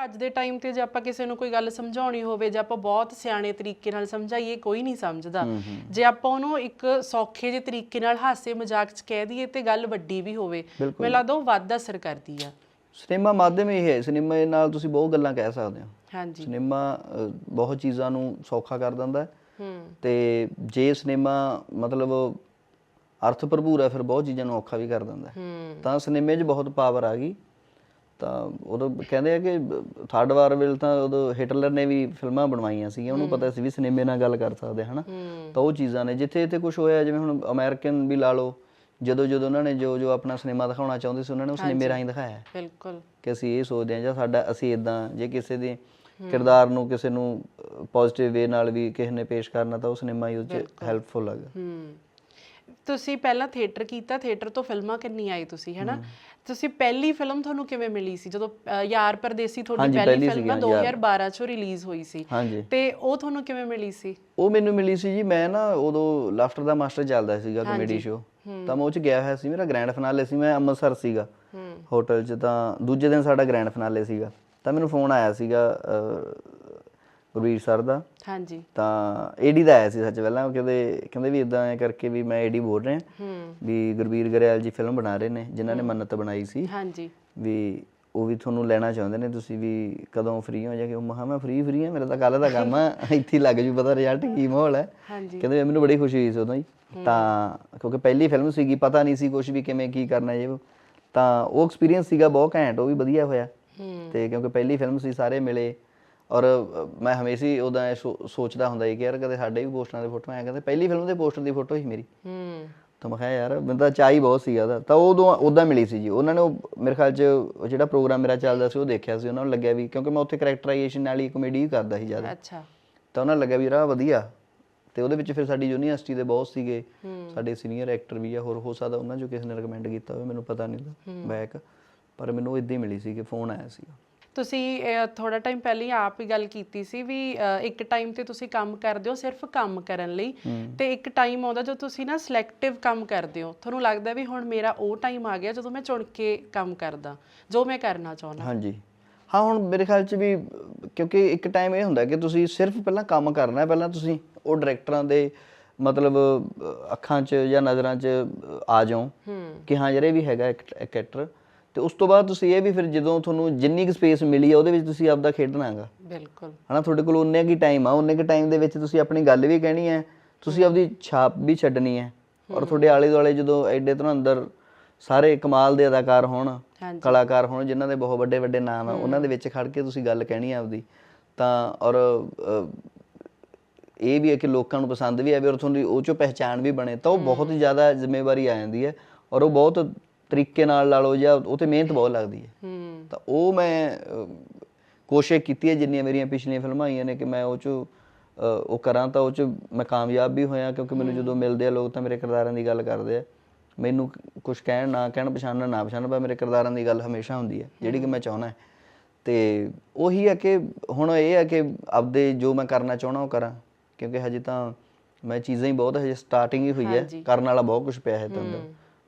ਅੱਜ ਦੇ ਟਾਈਮ ਤੇ ਜੇ ਆਪਾਂ ਕਿਸੇ ਨੂੰ ਕੋਈ ਗੱਲ ਸਮਝਾਉਣੀ ਹੋਵੇ ਜੇ ਆਪਾਂ ਬਹੁਤ ਸਿਆਣੇ ਤਰੀਕੇ ਨਾਲ ਸਮਝਾਈਏ ਕੋਈ ਨਹੀਂ ਸਮਝਦਾ। ਜੇ ਆਪਾਂ ਉਹਨੂੰ ਇੱਕ ਸੌਖੇ ਜਿਹੇ ਤਰੀਕੇ ਨਾਲ ਹਾਸੇ ਮਜ਼ਾਕ ਚ ਕਹਿ ਦਈਏ ਤੇ ਗੱਲ ਵੱਡੀ ਵੀ ਹੋਵੇ। ਮੈਨੂੰ ਲੱਗਦਾ ਉਹ ਵੱਧ ਅਸਰ ਕਰਦੀ ਆ। ਸਿਨੇਮਾ ਮਾਧਿਅਮ ਇਹ ਹੈ। ਸਿਨੇਮਾ ਨਾਲ ਤੁਸੀਂ ਬਹੁਤ ਗੱਲਾਂ ਕਹਿ ਸਕਦੇ ਹੋ। ਹਾਂਜੀ। ਸਿਨੇਮਾ ਬਹੁਤ ਚੀਜ਼ਾਂ ਨੂੰ ਸੌਖਾ ਕਰ ਦਿੰਦਾ ਹੈ। ਹੂੰ। ਤੇ ਜੇ ਸਿਨੇਮਾ ਮਤਲਬ ਅਰਥ ਭਰਪੂਰ ਹੈ ਫਿਰ ਬਹੁਤ ਚੀਜ਼ਾਂ ਨੂੰ ਔਖਾ ਵੀ ਕਰ ਦਿੰਦਾ ਤਾਂ ਸਿਨੇਮੇ 'ਚ ਬਹੁਤ ਪਾਵਰ ਆ ਗਈ। ਤਾਂ ਉਦੋਂ ਕਹਿੰਦੇ ਆ ਕਿ ਥਰਡ ਵਾਰ ਵੇਲੇ ਤਾਂ ਉਦੋਂ ਹਿਟਲਰ ਨੇ ਵੀ ਫਿਲਮਾਂ ਬਣਵਾਈਆਂ ਸੀਗੀਆਂ ਉਹਨੂੰ ਪਤਾ ਸੀ ਵੀ ਸਿਨੇਮੇ ਨਾਲ ਗੱਲ ਕਰ ਸਕਦੇ ਹਨਾ? ਤਾਂ ਉਹ ਚੀਜ਼ਾਂ ਨੇ ਜਿੱਥੇ ਇੱਥੇ ਕੁਝ ਹੋਇਆ ਜਿਵੇਂ ਹੁਣ ਅਮਰੀਕਨ ਵੀ ਲਾ ਲਓ ਜਦੋਂ ਜਦੋਂ ਉਹਨਾਂ ਨੇ ਜੋ ਜੋ ਆਪਣਾ ਸਿਨੇਮਾ ਦਿਖਾਉਣਾ ਚਾਹੁੰਦੇ ਸੀ ਉਹਨਾਂ ਨੇ ਉਹ ਸਿਨੇਮੇ ਰਾਹੀਂ ਦਿਖਾਇਆ। ਬਿਲਕੁਲ। ਕਿ ਅਸੀਂ ਇਹ ਸੋਚਦੇ ਹਾਂ ਜਾਂ ਸਾਡਾ ਅਸੀਂ ਇਦਾਂ ਜੇ ਕਿਸੇ ਦੇ ਕਿਰਦਾਰ ਨੂੰ ਕਿਸੇ ਨੂੰ ਪੋਜ਼ਿਟਿਵ ਵੇ ਨਾਲ ਵੀ ਕਿਸੇ ਨੇ ਪੇਸ਼ ਕਰਨਾ ਤਾਂ ਉਹ ਸਿਨੇਮਾ 'ਚ ਹੈਲਪਫੁਲ ਹੈਗਾ ਹੂੰ। ਤੁਸੀਂ ਪਹਿਲਾਂ ਥੀਏਟਰ ਕੀਤਾ ਥੀਏਟਰ ਤੋਂ ਫਿਲਮਾਂ ਕਿੰਨੀ ਆਈ ਤੁਸੀਂ ਹੈਨਾ? ਤੁਸੀਂ ਪਹਿਲੀ ਫਿਲਮ ਤੁਹਾਨੂੰ ਕਿਵੇਂ ਮਿਲੀ ਸੀ? ਜਦੋਂ ਅ, ਯਾਰ ਪਰਦੇਸੀ ਤੁਹਾਡੀ ਹਾਂਜੀ, ਪਹਿਲੀ ਪਹਿਲੀ ਫਿਲਮ ਆ ਸੀਗੀ, ਯਾਰ। 2012 ਚੋਂ ਰਿਲੀਜ਼ ਹੋਈ ਸੀ। ਹਾਂਜੀ। ਤੇ ਉਹ ਤੁਹਾਨੂੰ ਕਿਵੇਂ ਮਿਲੀ ਸੀ? ਉਹ ਮੈਨੂੰ ਮਿਲੀ ਸੀ ਜੀ ਮੈਂ ਨਾ ਉਦੋਂ ਲਾਫਟਰ ਦਾ ਮਾਸਟਰ ਚੱਲਦਾ ਸੀਗਾ ਕਮੇਡੀ ਸ਼ੋ ਤਾਂ ਮੈਂ ਉਹ ਚ ਗਿਆ ਹੋਇਆ ਸੀ ਮੇਰਾ ਗ੍ਰੈਂਡ ਫਿਨਾਲੇ ਸੀ ਮੈਂ ਅੰਮ੍ਰਿਤਸਰ ਸੀਗਾ। ਹੋਟਲ 'ਚ ਤਾਂ ਦੂਜੇ ਦਿਨ ਸਾਡਾ ਗ੍ਰੈਂਡ ਫਿਨਾਲੇ ਸੀਗਾ। ਤਾਂ ਮੈਨੂੰ ਫੋਨ ਆਇਆ ਸੀਗਾ ਅਹ, ਗੁਰਵੀਰ ਸਰ ਦਾ। ਹਾਂਜੀ। ਤਾਂ ਏਡੀ ਦਾ ਆਇਆ ਸੀ ਸੱਚ ਪਹਿਲਾਂ ਉਹ ਕਹਿੰਦੇ ਕਹਿੰਦੇ ਵੀ ਇਦਾਂ ਐ ਕਰਕੇ ਵੀ ਮੈਂ ਏਡੀ ਬੋਲ ਰਿਹਾ। ਹੂੰ। ਵੀ ਗੁਰਵੀਰ ਗਰੇਵਾਲ ਜੀ ਫਿਲਮ ਬਣਾ ਰਹੇ ਨੇ ਜਿਨ੍ਹਾਂ ਨੇ ਮੰਨਤ ਬਣਾਈ ਸੀ। ਹਾਂਜੀ। ਵੀ ਉਹ ਵੀ ਤੁਹਾਨੂੰ ਲੈਣਾ ਚਾਹੁੰਦੇ ਨੇ ਤੁਸੀਂ ਵੀ ਕਦੋਂ ਫ੍ਰੀ ਹੋ ਜਾਗੇ ਉਹ ਮਹਾ ਮੈਂ ਫ੍ਰੀ ਫ੍ਰੀ ਆ ਮੇਰਾ ਤਾਂ ਕੱਲ ਦਾ ਕੰਮ ਆ। ਇੱਥੇ ਲੱਗ ਜੂ ਪਤਾ ਰਿਜ਼ਲਟ ਕੀ ਮਾਹੌਲ ਹੈ। ਕਹਿੰਦੇ ਮੈਨੂੰ ਬੜੀ ਖੁਸ਼ੀ ਹੋਈ ਸੀ ਉਦੋਂ ਹੀ। ਤਾਂ ਕਿਉਂਕਿ ਪਹਿਲੀ ਫਿਲਮ ਸੀਗੀ ਪਤਾ ਨਹੀਂ ਸੀ ਕੁਝ ਵੀ ਕਿਵੇਂ ਕੀ ਕਰਨਾ ਇਹ ਉਹ। ਤਾਂ ਉਹ ਐਕਸਪੀਰੀਅੰਸ ਸੀਗਾ ਬਹੁਤ ਘੈਂਟ ਉਹ ਵੀ ਵਧੀਆ ਹੋਇਆ। ਤੇ ਕਿਉਂਕਿ ਪਹਿਲੀ ਫਿਲਮ ਸੀ ਸਾਰੇ ਮਿਲੇ। ਔਰ ਮੈਂ ਹਮੇਸ਼ਾ ਹੀ ਸੋ- ਸੋਚਦਾ ਹੁੰਦਾ ਸੀ ਕਿ ਯਾਰ ਕਦੇ ਸਾਡੇ ਵੀ ਪੋਸਟਰਾਂ ਦੇ ਫੋਟੋ ਆਇਆ ਕਹਿੰਦੇ ਪਹਿਲੀ ਫਿਲਮ ਦੇ ਪੋਸਟਰ ਦੀ ਫੋਟੋ ਸੀ ਮੇਰੀ। ਹੂੰ। ਤਾਂ ਮੈਂ ਕਿਹਾ ਯਾਰ ਤਾਂ ਚਾਹੀ ਬਹੁਤ ਸੀਗਾ ਉਹਦਾ। ਤਾਂ ਉਦੋਂ ਉਦਾਂ ਮਿਲੀ ਸੀ ਜੀ। ਉਹਨਾਂ ਨੇ ਮੇਰੇ ਖਿਆਲ 'ਚ ਜਿਹੜਾ ਪ੍ਰੋਗਰਾਮ ਮੇਰਾ ਚੱਲਦਾ ਸੀ ਉਹ ਦੇਖਿਆ ਸੀ। ਉਹਨਾਂ ਨੂੰ ਲੱਗਿਆ ਵੀ ਕਿਉਂਕਿ ਮੈਂ ਉੱਥੇ ਕਰੈਕਟਰਾਈਜੇਸ਼ਨ ਨਾਲ ਹੀ ਕਮੇਡੀ ਕਰਦਾ ਸੀ ਜ਼ਿਆਦਾ। ਅੱਛਾ। ਤਾਂ ਉਹਨਾਂ ਲੱਗਿਆ ਵੀ ਯਾਰ ਵਧੀਆ। ਤੇ ਉਹਦੇ ਵਿੱਚ ਫਿਰ ਸਾਡੀ ਯੂਨੀਵਰਸਿਟੀ ਦੇ ਬਹੁਤ ਸੀਗੇ। ਸਾਡੇ ਸੀਨੀਅਰ ਐਕਟਰ ਵੀ ਆ ਹੋਰ ਹੋ ਸਕਦਾ ਉਹਨਾਂ ਚੋਂ ਕਿਸੇ ਨੇ ਰეკਮੈਂਡ ਕੀਤਾ ਹੋਵੇ ਮੈਨੂੰ ਪਤਾ ਨਹੀਂ ਬੈਕ ਪਰ ਮੈਨੂੰ ਇਦਾਂ ਹੀ ਮਿਲੀ ਸੀ ਕਿ ਫੋਨ ਆਇਆ ਸੀ ਤੁਸੀਂ ਥੋੜਾ ਟਾਈਮ ਪਹਿਲਾਂ ਹੀ ਆਪ ਹੀ ਗੱਲ ਕੀਤੀ ਸੀ ਵੀ ਇੱਕ ਟਾਈਮ ਤੇ ਤੁਸੀਂ ਕੰਮ ਕਰਦੇ ਹੋ ਸਿਰਫ ਕੰਮ ਕਰਨ ਲਈ ਤੇ ਇੱਕ ਟਾਈਮ ਆਉਂਦਾ ਜਦੋਂ ਤੁਸੀਂ ਨਾ ਸਿਲੈਕਟਿਵ ਕੰਮ ਕਰਦੇ ਹੋ। ਤੁਹਾਨੂੰ ਲੱਗਦਾ ਵੀ ਹੁਣ ਮੇਰਾ ਉਹ ਟਾਈਮ ਆ ਗਿਆ ਜਦੋਂ ਮੈਂ ਚੁਣ ਕੇ ਕੰਮ ਕਰਦਾ ਜੋ ਮੈਂ ਕਰਨਾ ਚਾਹੁੰਦਾ। ਹਾਂਜੀ। ਹਾਂ ਹੁਣ ਮੇਰੇ ਖਿਆਲ 'ਚ ਵੀ ਕਿਉਂਕਿ ਇੱਕ ਟਾਈਮ ਇਹ ਹੁੰਦਾ ਕਿ ਤੁਸੀਂ ਸਿਰਫ ਪਹਿਲਾਂ ਕੰਮ ਕਰਨਾ ਹੈ ਪਹਿਲਾਂ ਤੁਸੀਂ ਉਹ ਡਾਇਰੈਕਟਰਾਂ ਦੇ ਮਤਲਬ ਅੱਖਾਂ 'ਚ ਜਾਂ ਨਜ਼ਰਾਂ 'ਚ ਆ ਜਾਓ ਕਿ ਹਾਂ ਯਾਰ ਇਹ ਵੀ ਹੈਗਾ ਇੱਕ ਇੱਕ ਐਕਟਰ ਤੇ ਉਸ ਤੋਂ ਬਾਅਦ ਤੁਸੀਂ ਇਹ ਵੀ ਫਿਰ ਜਦੋਂ ਤੁਹਾਨੂੰ ਜਿੰਨੀ ਕੁ ਸਪੇਸ ਮਿਲੀ ਹੈ ਉਹਦੇ ਵਿੱਚ ਤੁਸੀਂ ਆਪਦਾ ਖੇਡਣਾ ਹੈਗਾ। ਬਿਲਕੁਲ। ਹਨਾ ਤੁਹਾਡੇ ਕੋਲ ਉਨੇ ਕੀ ਟਾਈਮ ਆ ਉਨੇ ਕੀ ਟਾਈਮ ਦੇ ਵਿੱਚ ਤੁਸੀਂ ਆਪਣੀ ਗੱਲ ਵੀ ਕਹਿਣੀ ਹੈ ਤੁਸੀਂ ਆਪਦੀ ਛਾਪ ਵੀ ਛੱਡਣੀ ਹੈ। ਔਰ ਤੁਹਾਡੇ ਆਲੇ ਦੁਆਲੇ ਜਦੋਂ ਐਡੇ ਤੋਂ ਅੰਦਰ ਸਾਰੇ ਕਮਾਲ ਦੇ ਅਦਾਕਾਰ ਹੋਣ। ਕਲਾਕਾਰ ਹੋਣ ਜਿਨ੍ਹਾਂ ਦੇ ਬਹੁਤ ਵੱਡੇ ਵੱਡੇ ਨਾਮ ਆ ਉਹਨਾਂ ਦੇ ਵਿੱਚ ਖੜ ਕੇ ਤੁਸੀਂ ਗੱਲ ਕਹਿਣੀ ਹੈ ਆਪਦੀ। ਤਾਂ ਔਰ ਇਹ ਵੀ ਹੈ ਕਿ ਲੋਕਾਂ ਨੂੰ ਪਸੰਦ ਵੀ ਆਵੇ ਔਰ ਤੁਹਾਨੂੰ ਉਹ ਚੋਂ ਪਹਿਚਾਣ ਵੀ ਬਣੇ ਤਾਂ ਉਹ ਬਹੁਤ ਜ਼ਿਆਦਾ ਜ਼ਿੰਮੇਵਾਰੀ ਆ ਜਾਂਦੀ ਹੈ। ਔਰ ਉਹ ਬਹੁਤ ਤਰੀਕੇ ਨਾਲ ਲਾ ਲਓ ਜਾਂ ਉਹ ਤੇ ਮਿਹਨਤ ਬਹੁਤ ਲੱਗਦੀ ਹੈ। ਹੂੰ। ਤਾਂ ਉਹ ਮੈਂ ਕੋਸ਼ਿਸ਼ ਕੀਤੀ ਹੈ ਜਿੰਨੀਆਂ ਮੇਰੀਆਂ ਪਿਛਲੀਆਂ ਫਿਲਮਾਂ ਆਈਆਂ ਨੇ ਕਿ ਮੈਂ ਉਹ ਚ ਉਹ ਕਰਾਂ ਤਾਂ ਉਹ ਚ ਮੈਂ ਕਾਮਯਾਬ ਵੀ ਹੋਇਆ ਕਿਉਂਕਿ ਮੈਨੂੰ ਜਦੋਂ ਮਿਲਦੇ ਆ ਲੋਕ ਤਾਂ ਮੇਰੇ ਕਿਰਦਾਰਾਂ ਦੀ ਗੱਲ ਕਰਦੇ ਆ। ਮੈਨੂੰ ਕੁਝ ਕਹਿਣ ਨਾ ਕਹਿਣ ਪਛਾਣਨ ਨਾ ਪਛਾਣਨ ਪਰ ਮੇਰੇ ਕਿਰਦਾਰਾਂ ਦੀ ਗੱਲ ਹਮੇਸ਼ਾ ਹੁੰਦੀ ਹੈ ਜਿਹੜੀ ਕਿ ਮੈਂ ਚਾਹੁੰਦਾ ਹੈ। ਤੇ ਉਹੀ ਹੈ ਕਿ ਹੁਣ ਇਹ ਹੈ ਕਿ ਆਪਦੇ ਜੋ ਮੈਂ ਕਰਨਾ ਚਾਹੁੰਦਾ ਉਹ ਕਰਾਂ ਕਿਉਂਕਿ ਹਜੇ ਤਾਂ ਮੈਂ ਚੀਜ਼ਾਂ ਹੀ ਬਹੁਤ ਹਜੇ ਸਟਾਰਟਿੰਗ ਹੀ ਹੋਈ ਹੈ। ਕਰਨ ਵਾਲਾ ਬਹੁਤ ਕੁਝ ਪਿਆ ਹੈ ਤਾਂ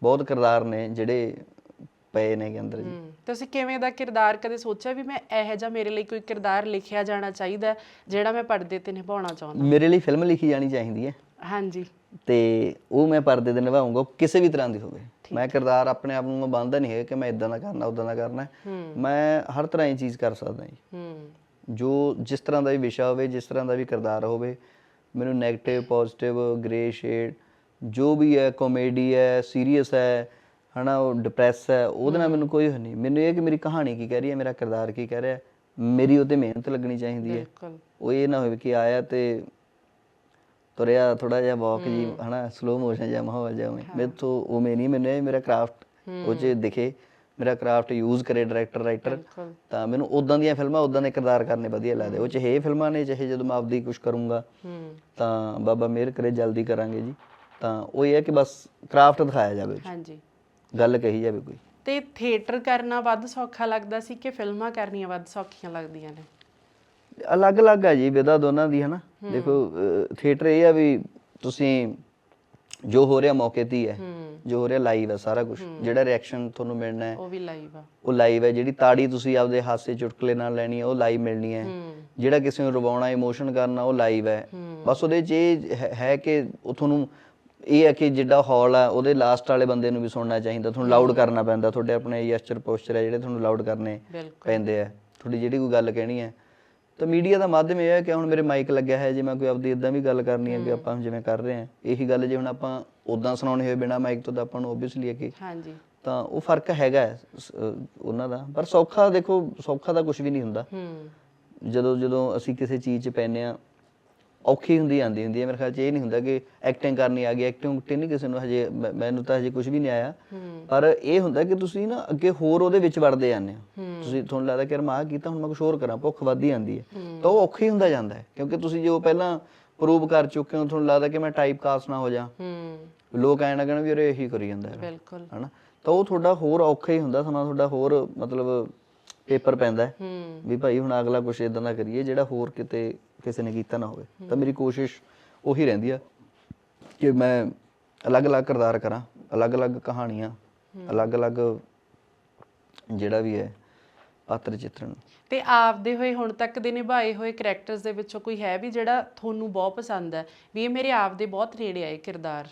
ਬਹੁਤ ਕਿਰਦਾਰ ਨੇ ਜਿਹੜੇ ਪਏ ਨੇ ਕਿ ਅੰਦਰ ਜੀ। ਤੁਸੀਂ ਕਿਵੇਂ ਦਾ ਕਿਰਦਾਰ ਕਦੇ ਸੋਚਿਆ ਵੀ ਮੈਂ ਇਹੋ ਜਿਹਾ ਮੇਰੇ ਲਈ ਕੋਈ ਕਿਰਦਾਰ ਲਿਖਿਆ ਜਾਣਾ ਚਾਹੀਦਾ ਜਿਹੜਾ ਮੈਂ ਪਰਦੇ ਤੇ ਨਿਭਾਉਣਾ ਚਾਹੁੰਦਾ ਮੇਰੇ ਲਈ ਫਿਲਮ ਲਿਖੀ ਜਾਣੀ ਚਾਹੀਦੀ ਹੈ। ਹਾਂਜੀ। ਤੇ ਉਹ ਮੈਂ ਪਰਦੇ ਤੇ ਨਿਭਾਉਂਗਾ ਕਿਸੇ ਵੀ ਤਰ੍ਹਾਂ ਦੀ ਹੋਵੇ। ਮੈਂ ਕਿਰਦਾਰ ਆਪਣੇ ਆਪ ਨੂੰ ਮੈਂ ਬੰਨਦਾ ਨਹੀਂ ਹੈ ਕਿ ਮੈਂ ਇਦਾਂ ਦਾ ਕਰਨਾ ਉਦਾਂ ਦਾ ਕਰਨਾ। ਮੈਂ ਹਰ ਤਰ੍ਹਾਂ ਦੀ ਚੀਜ਼ ਕਰ ਸਕਦਾ ਜੀ। ਜੋ ਜਿਸ ਤਰ੍ਹਾਂ ਦਾ ਵੀ ਵਿਸ਼ਾ ਹੋਵੇ ਜਿਸ ਤਰ੍ਹਾਂ ਦਾ ਵੀ ਕਿਰਦਾਰ ਹੋਵੇ ਮੈਨੂੰ 네ਗੇਟਿਵ ਪੋਜ਼ਿਟਿਵ ਗ੍ਰੇ ਸ਼ੇਡ ਜੋ ਵੀ ਹੈ ਕਾਮੇਡੀ ਹੈ ਸੀਰੀਅਸ ਹੈ ਹਨਾ ਉਹ ਡਿਪਰੈਸ ਹੈ ਉਹਦੇ ਨਾਲ ਮੈਨੂੰ ਕੋਈ ਨਹੀਂ। ਮੈਨੂੰ ਇਹ ਕਿ ਮੇਰੀ ਕਹਾਣੀ ਕੀ ਕਹਿ ਰਹੀ ਹੈ ਮੇਰਾ ਕਿਰਦਾਰ ਕੀ ਕਹਿ ਰਿਹਾ ਹੈ, ਮੇਰੀ ਉਹਤੇ ਮਿਹਨਤ ਲੱਗਣੀ ਚਾਹੀਦੀ ਹੈ। ਬਿਲਕੁਲ। ਉਹ ਇਹ ਨਾ ਹੋਵੇ ਕਿ ਆਇਆ ਤੇ ਤੁਰਿਆ ਥੋੜਾ ਜਿਹਾ ਵਾਕ ਜੀ ਹਨਾ ਸਲੋ ਮੋਸ਼ਨ ਜਿਹਾ ਮਾਹੌਲ ਜਿਹਾ ਉਵੇਂ ਮੇਰੇ ਤੋਂ ਉਵੇਂ ਨਹੀਂ ਮੈਨੂੰ ਇਹ ਮੇਰਾ ਕਰਾਫਟ ਉਹ ਚ ਦਿਖੇ। ਮੇਰਾ ਕਰਾਫਟ ਯੂਜ਼ ਕਰੇ ਡਾਇਰੈਕਟਰ ਰਾਈਟਰ ਤਾਂ ਮੈਨੂੰ ਉਦਾਂ ਦੀਆਂ ਫਿਲਮਾਂ ਉਦਾਂ ਦੇ ਕਿਰਦਾਰ ਕਰਨੇ ਵਧੀਆ ਲੱਗਦੇ। ਉਹ ਚਾਹੇ ਇਹ ਫਿਲਮਾਂ ਨੇ ਚਾਹੇ ਜਦੋਂ ਮੈਂ ਆਪਦੀ ਕੁਝ ਕਰੂੰਗਾ। ਤਾਂ ਬਾਬਾ ਮਿਹਰ ਕਰੇ ਜਲਦੀ ਕਰਾਂਗੇ ਜੀ। ਤਾਂ ਉਹ ਇਹ ਹੈ ਕਿ ਬਸ ਕਰਾਫਟ ਦਿਖਾਇਆ ਜਾਵੇ ਹਾਂਜੀ। ਗੱਲ ਕਹੀ ਜਾਵੇ ਕੋਈ। ਤੇ ਥੀਏਟਰ ਕਰਨਾ ਵੱਧ ਸੌਖਾ ਲੱਗਦਾ ਸੀ ਕਿ ਫਿਲਮਾਂ ਕਰਨੀਆਂ ਵੱਧ ਸੌਖੀਆਂ ਲੱਗਦੀਆਂ ਨੇ? ਅਲੱਗ-ਅਲੱਗ ਆ ਜੀ ਵਿਦਾ ਦੋਨਾਂ ਦੀ ਹਨਾ? ਦੇਖੋ ਥੀਏਟਰ ਇਹ ਆ ਵੀ ਤੁਸੀਂ ਜੋ ਹੋ ਰਿਹਾ ਮੌਕੇ ਤੇ ਹੀ ਹੈ। ਹੂੰ। ਜੋ ਹੋ ਰਿਹਾ ਲਾਈਵ ਹੈ ਸਾਰਾ ਕੁਝ ਜਿਹੜਾ ਰਿਐਕਸ਼ਨ ਤੁਹਾਨੂੰ ਮਿਲਣਾ ਹੈ ਉਹ ਵੀ ਲਾਈਵ ਆ। ਉਹ ਲਾਈਵ ਹੈ। ਜਿਹੜੀ ਤਾੜੀ ਤੁਸੀਂ ਆਪਦੇ ਹਾਸੇ ਚੁਟਕਲੇ ਨਾਲ ਲੈਣੀ ਹੈ ਉਹ ਲਾਈਵ ਮਿਲਣੀ ਹੈ। ਹੂੰ। ਜਿਹੜਾ ਕਿਸੇ ਨੂੰ ਰਵਾਉਣਾ ਇਮੋਸ਼ਨ ਕਰਨਾ ਉਹ ਲਾਈਵ ਹੈ। ਬਸ ਉਹਦੇ ਚ ਇਹ ਹੈ- ਹੈ ਕਿ ਉਹ ਤੁਹਾਨੂੰ ਇਹ ਹੈ ਕਿ ਜਿਹੜਾ ਹਾਲ ਆ ਉਹਦੇ ਲਾਸਟ ਵਾਲੇ ਬੰਦੇ ਨੂੰ ਵੀ ਸੁਣਨਾ ਚਾਹੀਦਾ ਤੁਹਾਨੂੰ ਲਾਊਡ ਕਰਨਾ ਪੈਂਦਾ ਤੁਹਾਡੇ ਆਪਣੇ ਜੈਸਚਰ ਪੋਸਚਰ ਹੈ ਜਿਹੜੇ ਤੁਹਾਨੂੰ ਲਾਊਡ ਕਰਨੇ ਪੈਂਦੇ ਆ। ਤੁਹਾਡੀ ਜਿਹੜੀ ਕੋਈ ਗੱਲ ਕਹਿਣੀ ਹੈ। ਤਾਂ ਮੀਡੀਆ ਦਾ ਮਾਧਿਅਮ ਇਹ ਹੈ ਕਿ ਹੁਣ ਮੇਰੇ ਮਾਈਕ ਲੱਗਿਆ ਹੈ ਜੇ ਮੈਂ ਕੋਈ ਆਪਦੀ ਇਦਾਂ ਵੀ ਗੱਲ ਕਰਨੀ ਹੈ ਕਿ ਆਪਾਂ ਜਿਵੇਂ ਕਰ ਰਹੇ ਹਾਂ ਇਹੀ ਗੱਲ ਜੇ ਹੁਣ ਆਪਾਂ ਉਦਾਂ ਸੁਣਾਉਣੀ ਹੋਵੇ ਬਿਨਾ ਮਾਈਕ ਤੋਂ ਤਾਂ ਆਪਾਂ ਨੂੰ ਓਬਵੀਅਸਲੀ ਹੈ ਕਿ ਹਾਂਜੀ। ਤਾਂ ਉਹ ਫ਼ਰਕ ਹੈਗਾ ਉਹਨਾਂ ਦਾ। ਪਰ ਸੌਖਾ ਦੇਖੋ ਸੌਖਾ ਤਾਂ ਕੁਝ ਵੀ ਨਹੀਂ ਹੁੰਦਾ। ਹੂੰ। ਜਦੋਂ ਜਦੋਂ ਅਸੀਂ ਕਿਸੇ ਚੀਜ਼ 'ਚ ਪੈਨੇ ਆ ਔਖੀ ਹੁੰਦੀ ਆਂਦੀ ਹੁੰਦੀ ਹੈ। ਮੇਰੇ ਖਿਆਲ 'ਚ ਇਹ ਨਹੀਂ ਹੁੰਦਾ ਕਿ ਐਕਟਿੰਗ ਕਰਨੀ ਆ ਗਈ ਐਕਟਿੰਗ ਤੇ ਨਹੀਂ ਕਿਸੇ ਨੂੰ ਹਜੇ ਮੈਨੂੰ ਤਾਂ ਹਜੇ ਕੁਝ ਵੀ ਨਹੀਂ ਆਇਆ। ਪਰ ਇਹ ਹੁੰਦਾ ਕਿ ਤੁਸੀਂ ਨਾ ਅੱਗੇ ਹੋਰ ਉਹਦੇ ਵਿੱਚ ਵੜਦੇ ਜਾਂਦੇ ਹੋ। ਤੁਸੀਂ ਤੁਹਾਨੂੰ ਲੱਗਦਾ ਕਿ ਯਾਰ ਮੈਂ ਕੀਤਾ ਹੁਣ ਮੈਂ ਕੁਝ ਹੋਰ ਕਰਾਂ ਭੁੱਖ ਵੱਧਦੀ ਜਾਂਦੀ ਹੈ। ਤਾਂ ਉਹ ਔਖੀ ਹੁੰਦਾ ਜਾਂਦਾ ਹੈ ਕਿਉਂਕਿ ਤੁਸੀਂ ਜੋ ਪਹਿਲਾਂ ਪ੍ਰੂਵ ਕਰ ਚੁੱਕੇ ਹੋ ਤੁਹਾਨੂੰ ਲੱਗਦਾ ਕਿ ਮੈਂ ਟਾਈਪ ਕਾਸ ਨਾ ਹੋ ਜਾ। ਲੋਕ ਐਂ ਨਾ ਕਹਿਣ ਵੀ ਅਰੇ ਇਹੀ ਕਰੀ ਜਾਂਦਾ ਹੈ। ਬਿਲਕੁਲ। ਹਨਾ? ਤਾਂ ਉਹ ਤੁਹਾਡਾ ਹੋਰ ਔਖਾ ਹੀ ਹੁੰਦਾ ਸਮਾਂ ਤੁਹਾਡਾ ਹੋਰ ਮਤਲਬ ਪੇਪਰ ਪੈਂਦਾ ਵੀ ਭਾਈ ਹੁਣ ਅਗਲਾ ਕੁਛ ਇਦਾਂ ਦਾ ਕਰੀਏ ਜਿਹੜਾ ਹੋਰ ਕਿਤੇ ਕਿਸੇ ਨੇ ਕੀਤਾ ਨਾ ਹੋਵੇ। ਤਾਂ ਮੇਰੀ ਕੋਸ਼ਿਸ਼ ਉਹੀ ਰਹਿੰਦੀ ਆ ਕਿ ਮੈਂ ਅਲੱਗ-ਅਲੱਗ ਕਿਰਦਾਰ ਕਰਾਂ ਅਲੱਗ-ਅਲੱਗ ਕਹਾਣੀਆਂ ਅਲੱਗ-ਅਲੱਗ ਜਿਹੜਾ ਵੀ ਹੈ ਪਾਤਰ ਚਿੱਤਰਣ। ਤੇ ਆਪਦੇ ਹੋਏ ਹੁਣ ਤੱਕ ਦੇ ਨਿਭਾਏ ਹੋਏ ਕੈਰੈਕਟਰਸ ਦੇ ਵਿੱਚੋਂ ਕੋਈ ਹੈ ਵੀ ਜਿਹੜਾ ਤੁਹਾਨੂੰ ਬਹੁਤ ਪਸੰਦ ਹੈ? ਵੀ ਇਹ ਮੇਰੇ ਆਪ ਦੇ ਬਹੁਤ ਨੇੜੇ ਆਏ ਕਿਰਦਾਰ।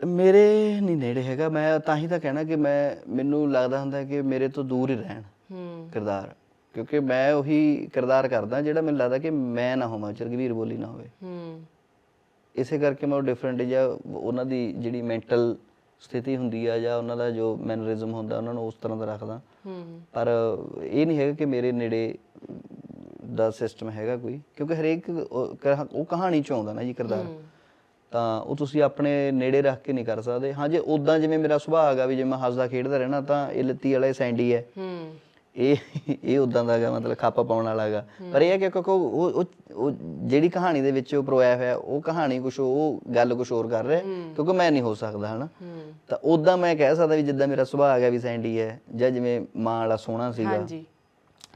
ਮੇਰੇ ਨਹੀਂ ਨੇੜੇ ਹੈਗਾ। ਮੈਂ ਤਾਂ ਹੀ ਤਾਂ ਕਹਿਣਾ ਕਿ ਮੈਂ ਮੈਨੂੰ ਲੱਗਦਾ ਹੁੰਦਾ ਕਿ ਮੇਰੇ ਤੋਂ ਦੂਰ ਹੀ ਰਹਿਣ। ਹੂੰ ਕਿਰਦਾਰ। ਕਿਉਂਕਿ ਮੈਂ ਉਹੀ ਕਿਰਦਾਰ ਕਰਦਾ ਜਿਹੜਾ ਮੈਨੂੰ ਲੱਗਦਾ ਕਿ ਮੈਂ ਨਾ ਹੋਵਾਂ ਚਰਗਵੀਰ ਬੋਲੀ ਨਾ ਹੋਵੇ। ਹੂੰ। ਇਸੇ ਕਰਕੇ ਮੈਂ ਉਹ ਡਿਫਰੈਂਟ ਜਾਂ ਉਹਨਾਂ ਦੀ ਜਿਹੜੀ ਮੈਂਟਲ ਸਥਿਤੀ ਹੁੰਦੀ ਆ ਜਾਂ ਉਹਨਾਂ ਦਾ ਜੋ ਮੈਨਰਿਜ਼ਮ ਹੁੰਦਾ ਉਹਨਾਂ ਨੂੰ ਉਸ ਤਰ੍ਹਾਂ ਦਾ ਰੱਖਦਾ। ਹੂੰ। ਪਰ ਇਹ ਨਹੀਂ ਹੈਗਾ ਕਿ ਮੇਰੇ ਨੇੜੇ ਦਾ ਸਿਸਟਮ ਹੈਗਾ ਕੋਈ। ਕਿਉਂਕਿ ਹਰੇਕ ਉਹ ਕਹਾ- ਉਹ ਕਹਾਣੀ ਚ ਆਉਂਦਾ ਨਾ ਜੀ ਕਿਰਦਾਰ। ਤਾਂ ਉਹ ਤੁਸੀਂ ਆਪਣੇ ਨੇੜੇ ਰੱਖ ਕੇ ਨਹੀਂ ਕਰ ਸਕਦੇ। ਹਾਂ ਜੇ ਉਦਾਂ ਜਿਵੇਂ ਮੇਰਾ ਸੁਭਾਅ ਹੈਗਾ ਵੀ ਜੇ ਮੈਂ ਹੱਸਦਾ ਖੇਡਦਾ ਰਹਿਣਾ ਤਾਂ ਇਹ ਲੱਤੀ ਵਾਲਾ ਸੈਂਡੀ ਹੈ। ਹੂੰ। ਇਹ ਇਹ ਉਦਾਂ ਦਾ ਹੈਗਾ ਮਤਲਬ ਖਾਪਾ ਪਾਉਣ ਵਾਲਾ ਹੈਗਾ। ਪਰ ਇਹ ਹੈ ਕਿ ਕਿਉਂਕਿ ਉਹ ਉਹ ਜਿਹੜੀ ਕਹਾਣੀ ਦੇ ਵਿੱਚ ਉਹ ਪਰੋਇਆ ਹੋਇਆ ਉਹ ਕਹਾਣੀ ਕੁਝ ਉਹ ਗੱਲ ਕੁਝ ਹੋਰ ਕਰ ਰਿਹਾ ਕਿਉਂਕਿ ਮੈਂ ਨਹੀਂ ਹੋ ਸਕਦਾ ਹਨਾ? ਤਾਂ ਉਦਾਂ ਮੈਂ ਕਹਿ ਸਕਦਾ ਵੀ ਜਿੱਦਾਂ ਮੇਰਾ ਸੁਭਾਅ ਹੈਗਾ ਵੀ ਸੈਂਡੀ ਹੈ ਜਾਂ ਜਿਵੇਂ ਮਾਂ ਵਾਲਾ ਸੋਹਣਾ ਸੀਗਾ। ਹਾਂਜੀ।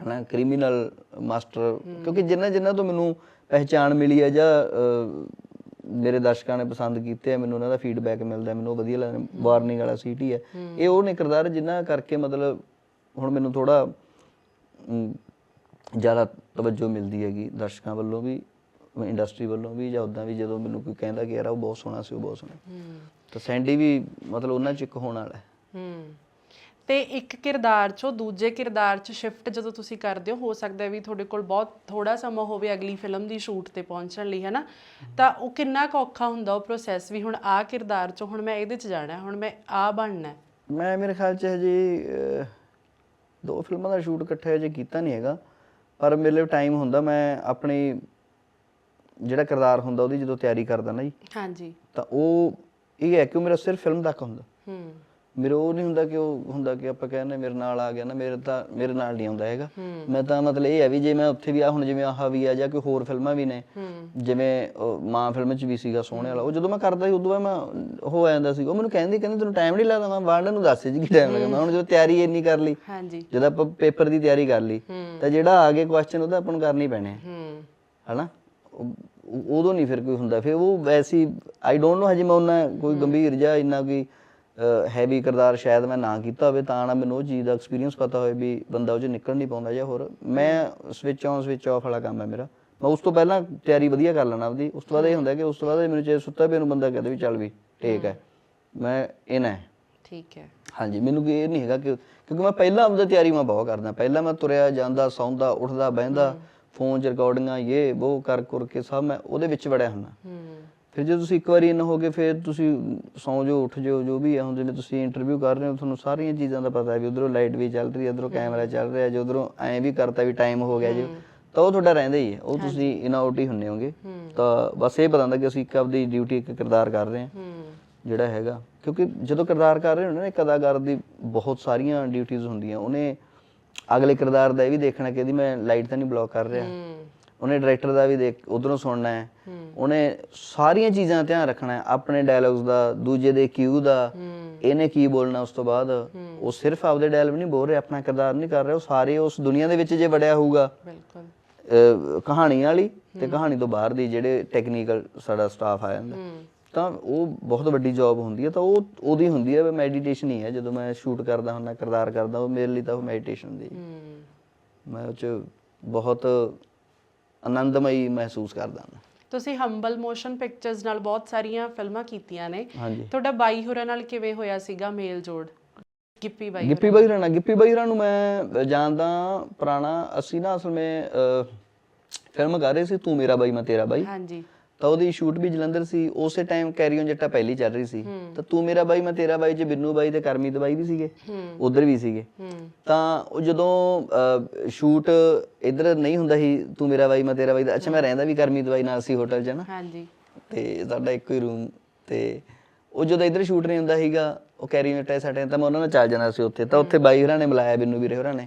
ਹਨਾ ਕ੍ਰਿਮੀਨਲ ਮਾਸਟਰ ਕਿਉਂਕਿ ਜਿੰਨਾ ਜਿੰਨਾ ਤੋਂ ਮੈਨੂੰ ਪਹਿਚਾਣ ਮਿਲੀ ਹੈ ਜਾਂ ਮੇਰੇ ਦਰਸ਼ਕਾਂ ਨੇ ਪਸੰਦ ਕੀਤੇ ਆ ਮੈਨੂੰ ਉਹਨਾਂ ਦਾ ਫੀਡਬੈਕ ਮਿਲਦਾ ਮੈਨੂੰ ਉਹ ਵਧੀਆ ਲੱਗਦਾ ਵਾਰਨਿੰਗ ਵਾਲਾ ਸੀਟੀ ਹੈ। ਇਹ ਉਹ ਨੇ ਕਿਰਦਾਰ ਜਿਨ੍ਹਾਂ ਕਰਕੇ ਮਤਲਬ ਹੁਣ ਮੈਨੂੰ ਥੋੜਾ ਜ਼ਿਆਦਾ ਤਵੱਜੋ ਮਿਲਦੀ ਹੈਗੀ ਦਰਸ਼ਕਾਂ ਵੱਲੋਂ ਵੀ ਇੰਡਸਟਰੀ ਵੱਲੋਂ ਵੀ ਜਾਂ ਉਦਾਂ ਵੀ ਜਦੋਂ ਮੈਨੂੰ ਕੋਈ ਕਹਿੰਦਾ ਕਿ ਯਾਰ ਉਹ ਬਹੁਤ ਸੋਹਣਾ ਸੀ ਉਹ ਬਹੁਤ ਸੋਹਣਾ। ਹੂੰ। ਤਾਂ ਸੈਂਡੀ ਵੀ ਮਤਲਬ ਉਹਨਾਂ ਚ ਇੱਕ ਹੋਣ ਵਾਲਾ ਹੈ। ਹੂੰ। ਤੇ ਇੱਕ ਕਿਰਦਾਰ ਚੋਂ ਦੂਜੇ ਕਿਰਦਾਰ ਚ ਸ਼ਿਫਟ ਜਦੋਂ ਤੁਸੀਂ ਕਰਦੇ ਹੋ ਹੋ ਸਕਦਾ ਵੀ ਤੁਹਾਡੇ ਕੋਲ ਬਹੁਤ ਥੋੜਾ ਸਮਾਂ ਹੋਵੇ ਅਗਲੀ ਫਿਲਮ ਦੀ ਸ਼ੂਟ ਤੇ ਪਹੁੰਚਣ ਲਈ ਹੈਨਾ? ਤਾਂ ਉਹ ਕਿੰਨਾ ਕੁ ਔਖਾ ਹੁੰਦਾ ਉਹ ਪ੍ਰੋਸੈਸ ਵੀ? ਹੁਣ ਆ ਕਿਰਦਾਰ ਚੋਂ ਹੁਣ ਮੈਂ ਇਹਦੇ ਚ ਜਾਣਾ ਹੁਣ ਮੈਂ ਆ ਬਣਨਾ। ਮੈਂ ਮੇਰੇ ਖਿਆਲ ਚ ਹਜੇ ਦੋ ਫਿਲਮਾਂ ਦਾ ਸ਼ੂਟ ਇਕੱਠੇ ਹਜੇ ਕੀਤਾ ਨਹੀਂ ਹੈਗਾ ਪਰ ਮੇਰੇ ਲਈ ਟਾਈਮ ਹੁੰਦਾ ਮੈਂ ਆਪਣੀ ਜਿਹੜਾ ਕਿਰਦਾਰ ਹੁੰਦਾ ਉਹਦੀ ਜਦੋਂ ਤਿਆਰੀ ਕਰਦਾ ਨਾ ਜੀ ਹਾਂਜੀ। ਤਾਂ ਉਹ ਇਹ ਹੈ ਕਿ ਉਹ ਮੇਰਾ ਸਿਰਫ ਫਿਲਮ ਤੱਕ ਹੁੰਦਾ। ਹੂੰ। ਮੇਰੇ ਉਹ ਨਹੀਂ ਹੁੰਦਾ ਕਿ ਉਹ ਹੁੰਦਾ ਕਿ ਆਪਾਂ ਕਹਿੰਦੇ ਮੇਰੇ ਨਾਲ ਆ ਗਿਆ ਨਾ ਮੇਰੇ ਤਾਂ ਮੇਰੇ ਨਾਲ ਨਹੀਂ ਆਉਂਦਾ ਹੈਗਾ। ਮੈਂ ਤਾਂ ਮਤਲਬ ਇਹ ਹੈ ਵੀ ਜੇ ਮੈਂ ਉੱਥੇ ਵੀ ਆ ਹੁਣ ਜਿਵੇਂ ਆਹ ਵੀ ਆ ਜਾਂ ਕੋਈ ਹੋਰ ਫਿਲਮਾਂ ਵੀ ਨੇ ਜਿਵੇਂ ਮਾਂ ਫਿਲਮ 'ਚ ਵੀ ਸੀਗਾ ਸੋਹਣੇ ਵਾਲਾ ਉਹ ਜਦੋਂ ਮੈਂ ਕਰਦਾ ਸੀ ਉਦੋਂ ਬਾਅਦ ਮੈਂ ਹੋ ਜਾਂਦਾ ਸੀ। ਉਹ ਮੈਨੂੰ ਕਹਿੰਦੀ ਕਹਿੰਦੀ ਤੈਨੂੰ ਟਾਈਮ ਨਹੀਂ ਲੱਗਦਾ ਮੈਂ ਵਾਂਡਨ ਨੂੰ ਦੱਸ ਜੀ ਕਿ ਟਾਈਮ ਲੱਗਾ ਮੈਂ ਹੁਣ ਜਦੋਂ ਤਿਆਰੀ ਇੰਨੀ ਕਰ ਲਈ ਜਦੋਂ ਆਪਾਂ ਪੇਪਰ ਦੀ ਤਿਆਰੀ ਕਰ ਲਈ ਤਾਂ ਜਿਹੜਾ ਆ ਗਿਆ ਕੁਐਸਚਨ ਉਹਦਾ ਆਪਾਂ ਨੂੰ ਕਰਨੀ ਪੈਣੇ ਹਨਾ? ਉਦੋਂ ਨਹੀਂ ਫਿਰ ਕੋਈ ਹੁੰਦਾ। ਫਿਰ ਉਹ ਵੈਸੀ ਆਈ ਡੋਨਟ ਨੋ ਹਜੇ ਮੈਂ ਉਹਨਾਂ ਕੋਈ ਗੰਭੀਰ ਜਾਂ ਇੰਨਾ ਕੋਈ ਹੈਵੀ ਕਿਰਦਾਰ ਸ਼ਾਇਦ ਮੈਂ ਨਾ ਕੀਤਾ ਹੋਵੇ ਤਾਂ ਨਾ ਮੈਨੂੰ ਉਹ ਚੀਜ਼ ਦਾ ਐਕਸਪੀਰੀਅੰਸ ਪਤਾ ਹੋਵੇ ਵੀ ਬੰਦਾ ਉਹ 'ਚ ਨਿਕਲ ਨਹੀਂ ਪਾਉਂਦਾ ਜਾਂ ਹੋਰ। ਮੈਂ ਸਵਿਚ ਔਨ ਸਵਿਚ ਆਫ ਵਾਲਾ ਕੰਮ ਹੈ ਮੇਰਾ। ਮੈਂ ਉਸ ਤੋਂ ਪਹਿਲਾਂ ਤਿਆਰੀ ਵਧੀਆ ਕਰ ਲੈਣਾ ਆਪਦੀ। ਉਸ ਤੋਂ ਬਾਅਦ ਇਹ ਹੁੰਦਾ ਕਿ ਉਸ ਤੋਂ ਬਾਅਦ ਮੈਨੂੰ ਜੇ ਸੁੱਤਾ ਪਿਆ ਨੂੰ ਬੰਦਾ ਕਹਦੇ ਵੀ ਚੱਲ ਵੀ ਠੀਕ ਹੈ। ਮੈਂ ਇਹਨਾਂ ਹੈ। ਠੀਕ ਹੈ। ਹਾਂਜੀ ਮੈਨੂੰ ਇਹ ਨਹੀਂ ਹੈਗਾ ਕਿ ਕਿਉਂਕਿ ਮੈਂ ਪਹਿਲਾਂ ਆਪਦਾ ਤਿਆਰੀ ਮੈਂ ਬਹੁਤ ਕਰਦਾ। ਪਹਿਲਾਂ ਮੈਂ ਤੁਰਿਆ ਜਾਂਦਾ ਸੌਂਦਾ ਉੱਠਦਾ ਬਹਿੰਦਾ ਫੋਨ 'ਚ ਰਿਕਾਰਡਿੰਗਾਂ ਇਹ ਉਹ ਕਰ ਕਰ ਕੇ ਸਭ ਮੈਂ ਉਹਦੇ ਵਿੱਚ ਵੜਿਆ ਹੁੰਦਾ। ਹੂੰ। ਫਿਰ ਜੇ ਤੁਸੀਂ ਇੱਕ ਵਾਰੀ ਇਨ ਹੋਗੇ ਫਿਰ ਤੁਸੀਂ ਸੌਂ ਜਾਓ ਉੱਠ ਜਾਓ ਜੋ ਵੀ ਹੈ ਹੁਣ ਜਿਵੇਂ ਤੁਸੀਂ ਇੰਟਰਵਿਊ ਕਰ ਰਹੇ ਹੋ ਤੁਹਾਨੂੰ ਸਾਰੀਆਂ ਚੀਜ਼ਾਂ ਦਾ ਪਤਾ ਹੈ ਵੀ ਉਧਰੋਂ ਲਾਈਟ ਵੀ ਚੱਲ ਰਹੀ ਹੈ ਉਧਰੋਂ ਕੈਮਰਾ ਚੱਲ ਰਿਹਾ ਜੇ ਉਧਰੋਂ ਐਂ ਵੀ ਕਰਤਾ ਵੀ ਟਾਈਮ ਹੋ ਗਿਆ ਜੀ ਤਾਂ ਉਹ ਤੁਹਾਡਾ ਰਹਿੰਦਾ ਹੀ ਹੈ। ਉਹ ਤੁਸੀਂ ਇਨ ਆਊਟ ਹੀ ਹੁੰਨੇ ਹੋਗੇ। ਤਾਂ ਬਸ ਇਹ ਪਤਾ ਹੁੰਦਾ ਕਿ ਅਸੀਂ ਇੱਕ ਆਪਦੀ ਡਿਊਟੀ ਇੱਕ ਕਿਰਦਾਰ ਕਰ ਰਹੇ ਹਾਂ। ਜਿਹੜਾ ਹੈਗਾ। ਕਿਉਂਕਿ ਜਦੋਂ ਕਿਰਦਾਰ ਕਰ ਰਹੇ ਹੁੰਦੇ ਨਾ ਇੱਕ ਅਦਾਕਾਰ ਦੀ ਬਹੁਤ ਸਾਰੀਆਂ ਡਿਊਟੀਆਂ ਹੁੰਦੀਆਂ। ਉਹਨੇ ਅਗਲੇ ਕਿਰਦਾਰ ਦਾ ਇਹ ਵੀ ਦੇਖਣਾ ਕਿ ਇਹਦੀ ਮੈਂ ਲਾਈਟ ਤਾਂ ਨਹੀਂ ਬਲੌਕ ਕਰ ਰਿਹਾ। ਉਹਨੇ ਡਾਇਰੈਕਟਰ ਦਾ ਵੀ ਦੇਖ ਉਧਰੋਂ ਸੁਣਨਾ ਹੈ। ਉਹਨੇ ਸਾਰੀਆਂ ਚੀਜ਼ਾਂ ਧਿਆਨ ਰੱਖਣਾ ਹੈ। ਆਪਣੇ ਡਾਇਲੌਗਸ ਦਾ ਦੂਜੇ ਦੇ ਕਿਊ ਦਾ। ਇਹਨੇ ਕੀ ਬੋਲਣਾ ਉਸ ਤੋਂ ਬਾਅਦ? ਉਹ ਸਿਰਫ ਆਪਦੇ ਡਾਇਲੌਗ ਨਹੀਂ ਬੋਲ ਰਿਹਾ ਆਪਣਾ ਕਿਰਦਾਰ ਨਹੀਂ ਕਰ ਰਿਹਾ। ਉਹ ਸਾਰੇ ਉਸ ਦੁਨੀਆ ਦੇ ਵਿੱਚ ਜੇ ਵੜਿਆ ਹੋਊਗਾ। ਬਿਲਕੁਲ। ਕਹਾਣੀ ਵਾਲੀ ਤੇ ਕਹਾਣੀ ਤੋਂ ਬਾਹਰ ਦੀ ਜਿਹੜੇ ਟੈਕਨੀਕਲ ਸਾਡਾ ਸਟਾਫ ਆ ਜਾਂਦਾ। ਤਾਂ ਉਹ ਬਹੁਤ ਵੱਡੀ ਜੌਬ ਹੁੰਦੀ ਹੈ। ਤਾਂ ਉਹ ਉਹਦੀ ਹੁੰਦੀ ਹੈ ਮੈਡੀਟੇਸ਼ਨ ਹੀ ਹੈ। ਜਦੋਂ ਮੈਂ ਸ਼ੂਟ ਕਰਦਾ ਹੁੰਦਾ ਕਿਰਦਾਰ ਕਰਦਾ ਉਹ ਮੇਰੇ ਲਈ ਤਾਂ ਉਹ ਮੈਡੀਟੇਸ਼ਨ ਹੁੰਦੀ ਹੂੰ। ਮੈਂ ਉਹ ਚ ਬਹੁਤ ਆਨੰਦਮਈ ਮਹਿਸੂਸ ਕਰਦਾ ਹਾਂ ਤੁਸੀਂ ਹੰਬਲ ਮੋਸ਼ਨ ਪਿਕਚਰਸ ਨਾਲ ਬਹੁਤ ਸਾਰੀਆਂ ਫਿਲਮਾਂ ਕੀਤੀਆਂ ਨੇ। ਹਾਂਜੀ। ਤੁਹਾਡਾ ਬਾਈ ਹੋਰਾਂ ਨਾਲ ਕਿਵੇਂ ਹੋਇਆ ਸੀਗਾ ਮੇਲ ਜੋੜ? ਗਿੱਪੀ ਬਾਈ ਗਿੱਪੀ ਬਾਈ ਰਾਣਾ ਗਿੱਪੀ ਬਾਈ ਰਾਣਾ ਨੂੰ ਮੈਂ ਜਾਣਦਾ ਪੁਰਾਣਾ ਅਸੀਂ ਨਾ ਅਸਲ ਵਿੱਚ ਫਿਲਮ ਕਰ ਰਹੇ ਸੀ ਤੂੰ ਮੇਰਾ ਬਾਈ ਮੈਂ ਤੇਰਾ ਬਾਈ। ਹਾਂਜੀ। ਤਾਂ ਉਹਦੀ ਸ਼ੂਟ ਵੀ ਜਲੰਧਰ ਸੀ ਉਸੇ ਟਾਈਮ ਕੈਰੀਓਨ ਜੱਟਾ ਪਹਿਲੀ ਚੱਲ ਰਹੀ ਸੀ। ਤਾਂ ਤੂੰ ਮੇਰਾ ਬਾਈ ਮੈਂ ਤੇਰਾ ਬਾਈ ਚ ਬਿੰਨੂ ਬਾਈ ਤੇ ਕਰਮੀਤ ਬਾਈ ਵੀ ਸੀਗੇ ਉਧਰ ਵੀ ਸੀਗੇ। ਤਾਂ ਉਹ ਜਦੋਂ ਸ਼ੂਟ ਇੱਧਰ ਨਹੀਂ ਹੁੰਦਾ ਸੀ ਤੂੰ ਮੇਰਾ ਬਾਈ ਮੈਂ ਤੇਰਾ ਬਾਈ ਦਾ ਅੱਛਾ ਮੈਂ ਰਹਿੰਦਾ ਵੀ ਕਰਮੀਤ ਬਾਈ ਨਾਲ ਸੀ ਹੋਟਲ 'ਚ ਨਾ ਹਾਂਜੀ। ਤੇ ਸਾਡਾ ਇੱਕੋ ਹੀ ਰੂਮ ਤੇ ਉਹ ਜਦੋਂ ਇੱਧਰ ਸ਼ੂਟ ਨਹੀਂ ਹੁੰਦਾ ਸੀਗਾ ਉਹ ਕੈਰੀ ਨਟਾ ਸਾਡੇ ਤਾਂ ਮੈਂ ਉਹਨਾਂ ਨਾਲ ਚੱਲ ਜਾਣਾ ਸੀ ਉੱਥੇ। ਤਾਂ ਉੱਥੇ ਬਾਈ ਹੋਰਾਂ ਨੇ ਮਿਲਾਇਆ ਬਿੰਨੂ ਵੀਰੇ ਹੋਰਾਂ ਨੇ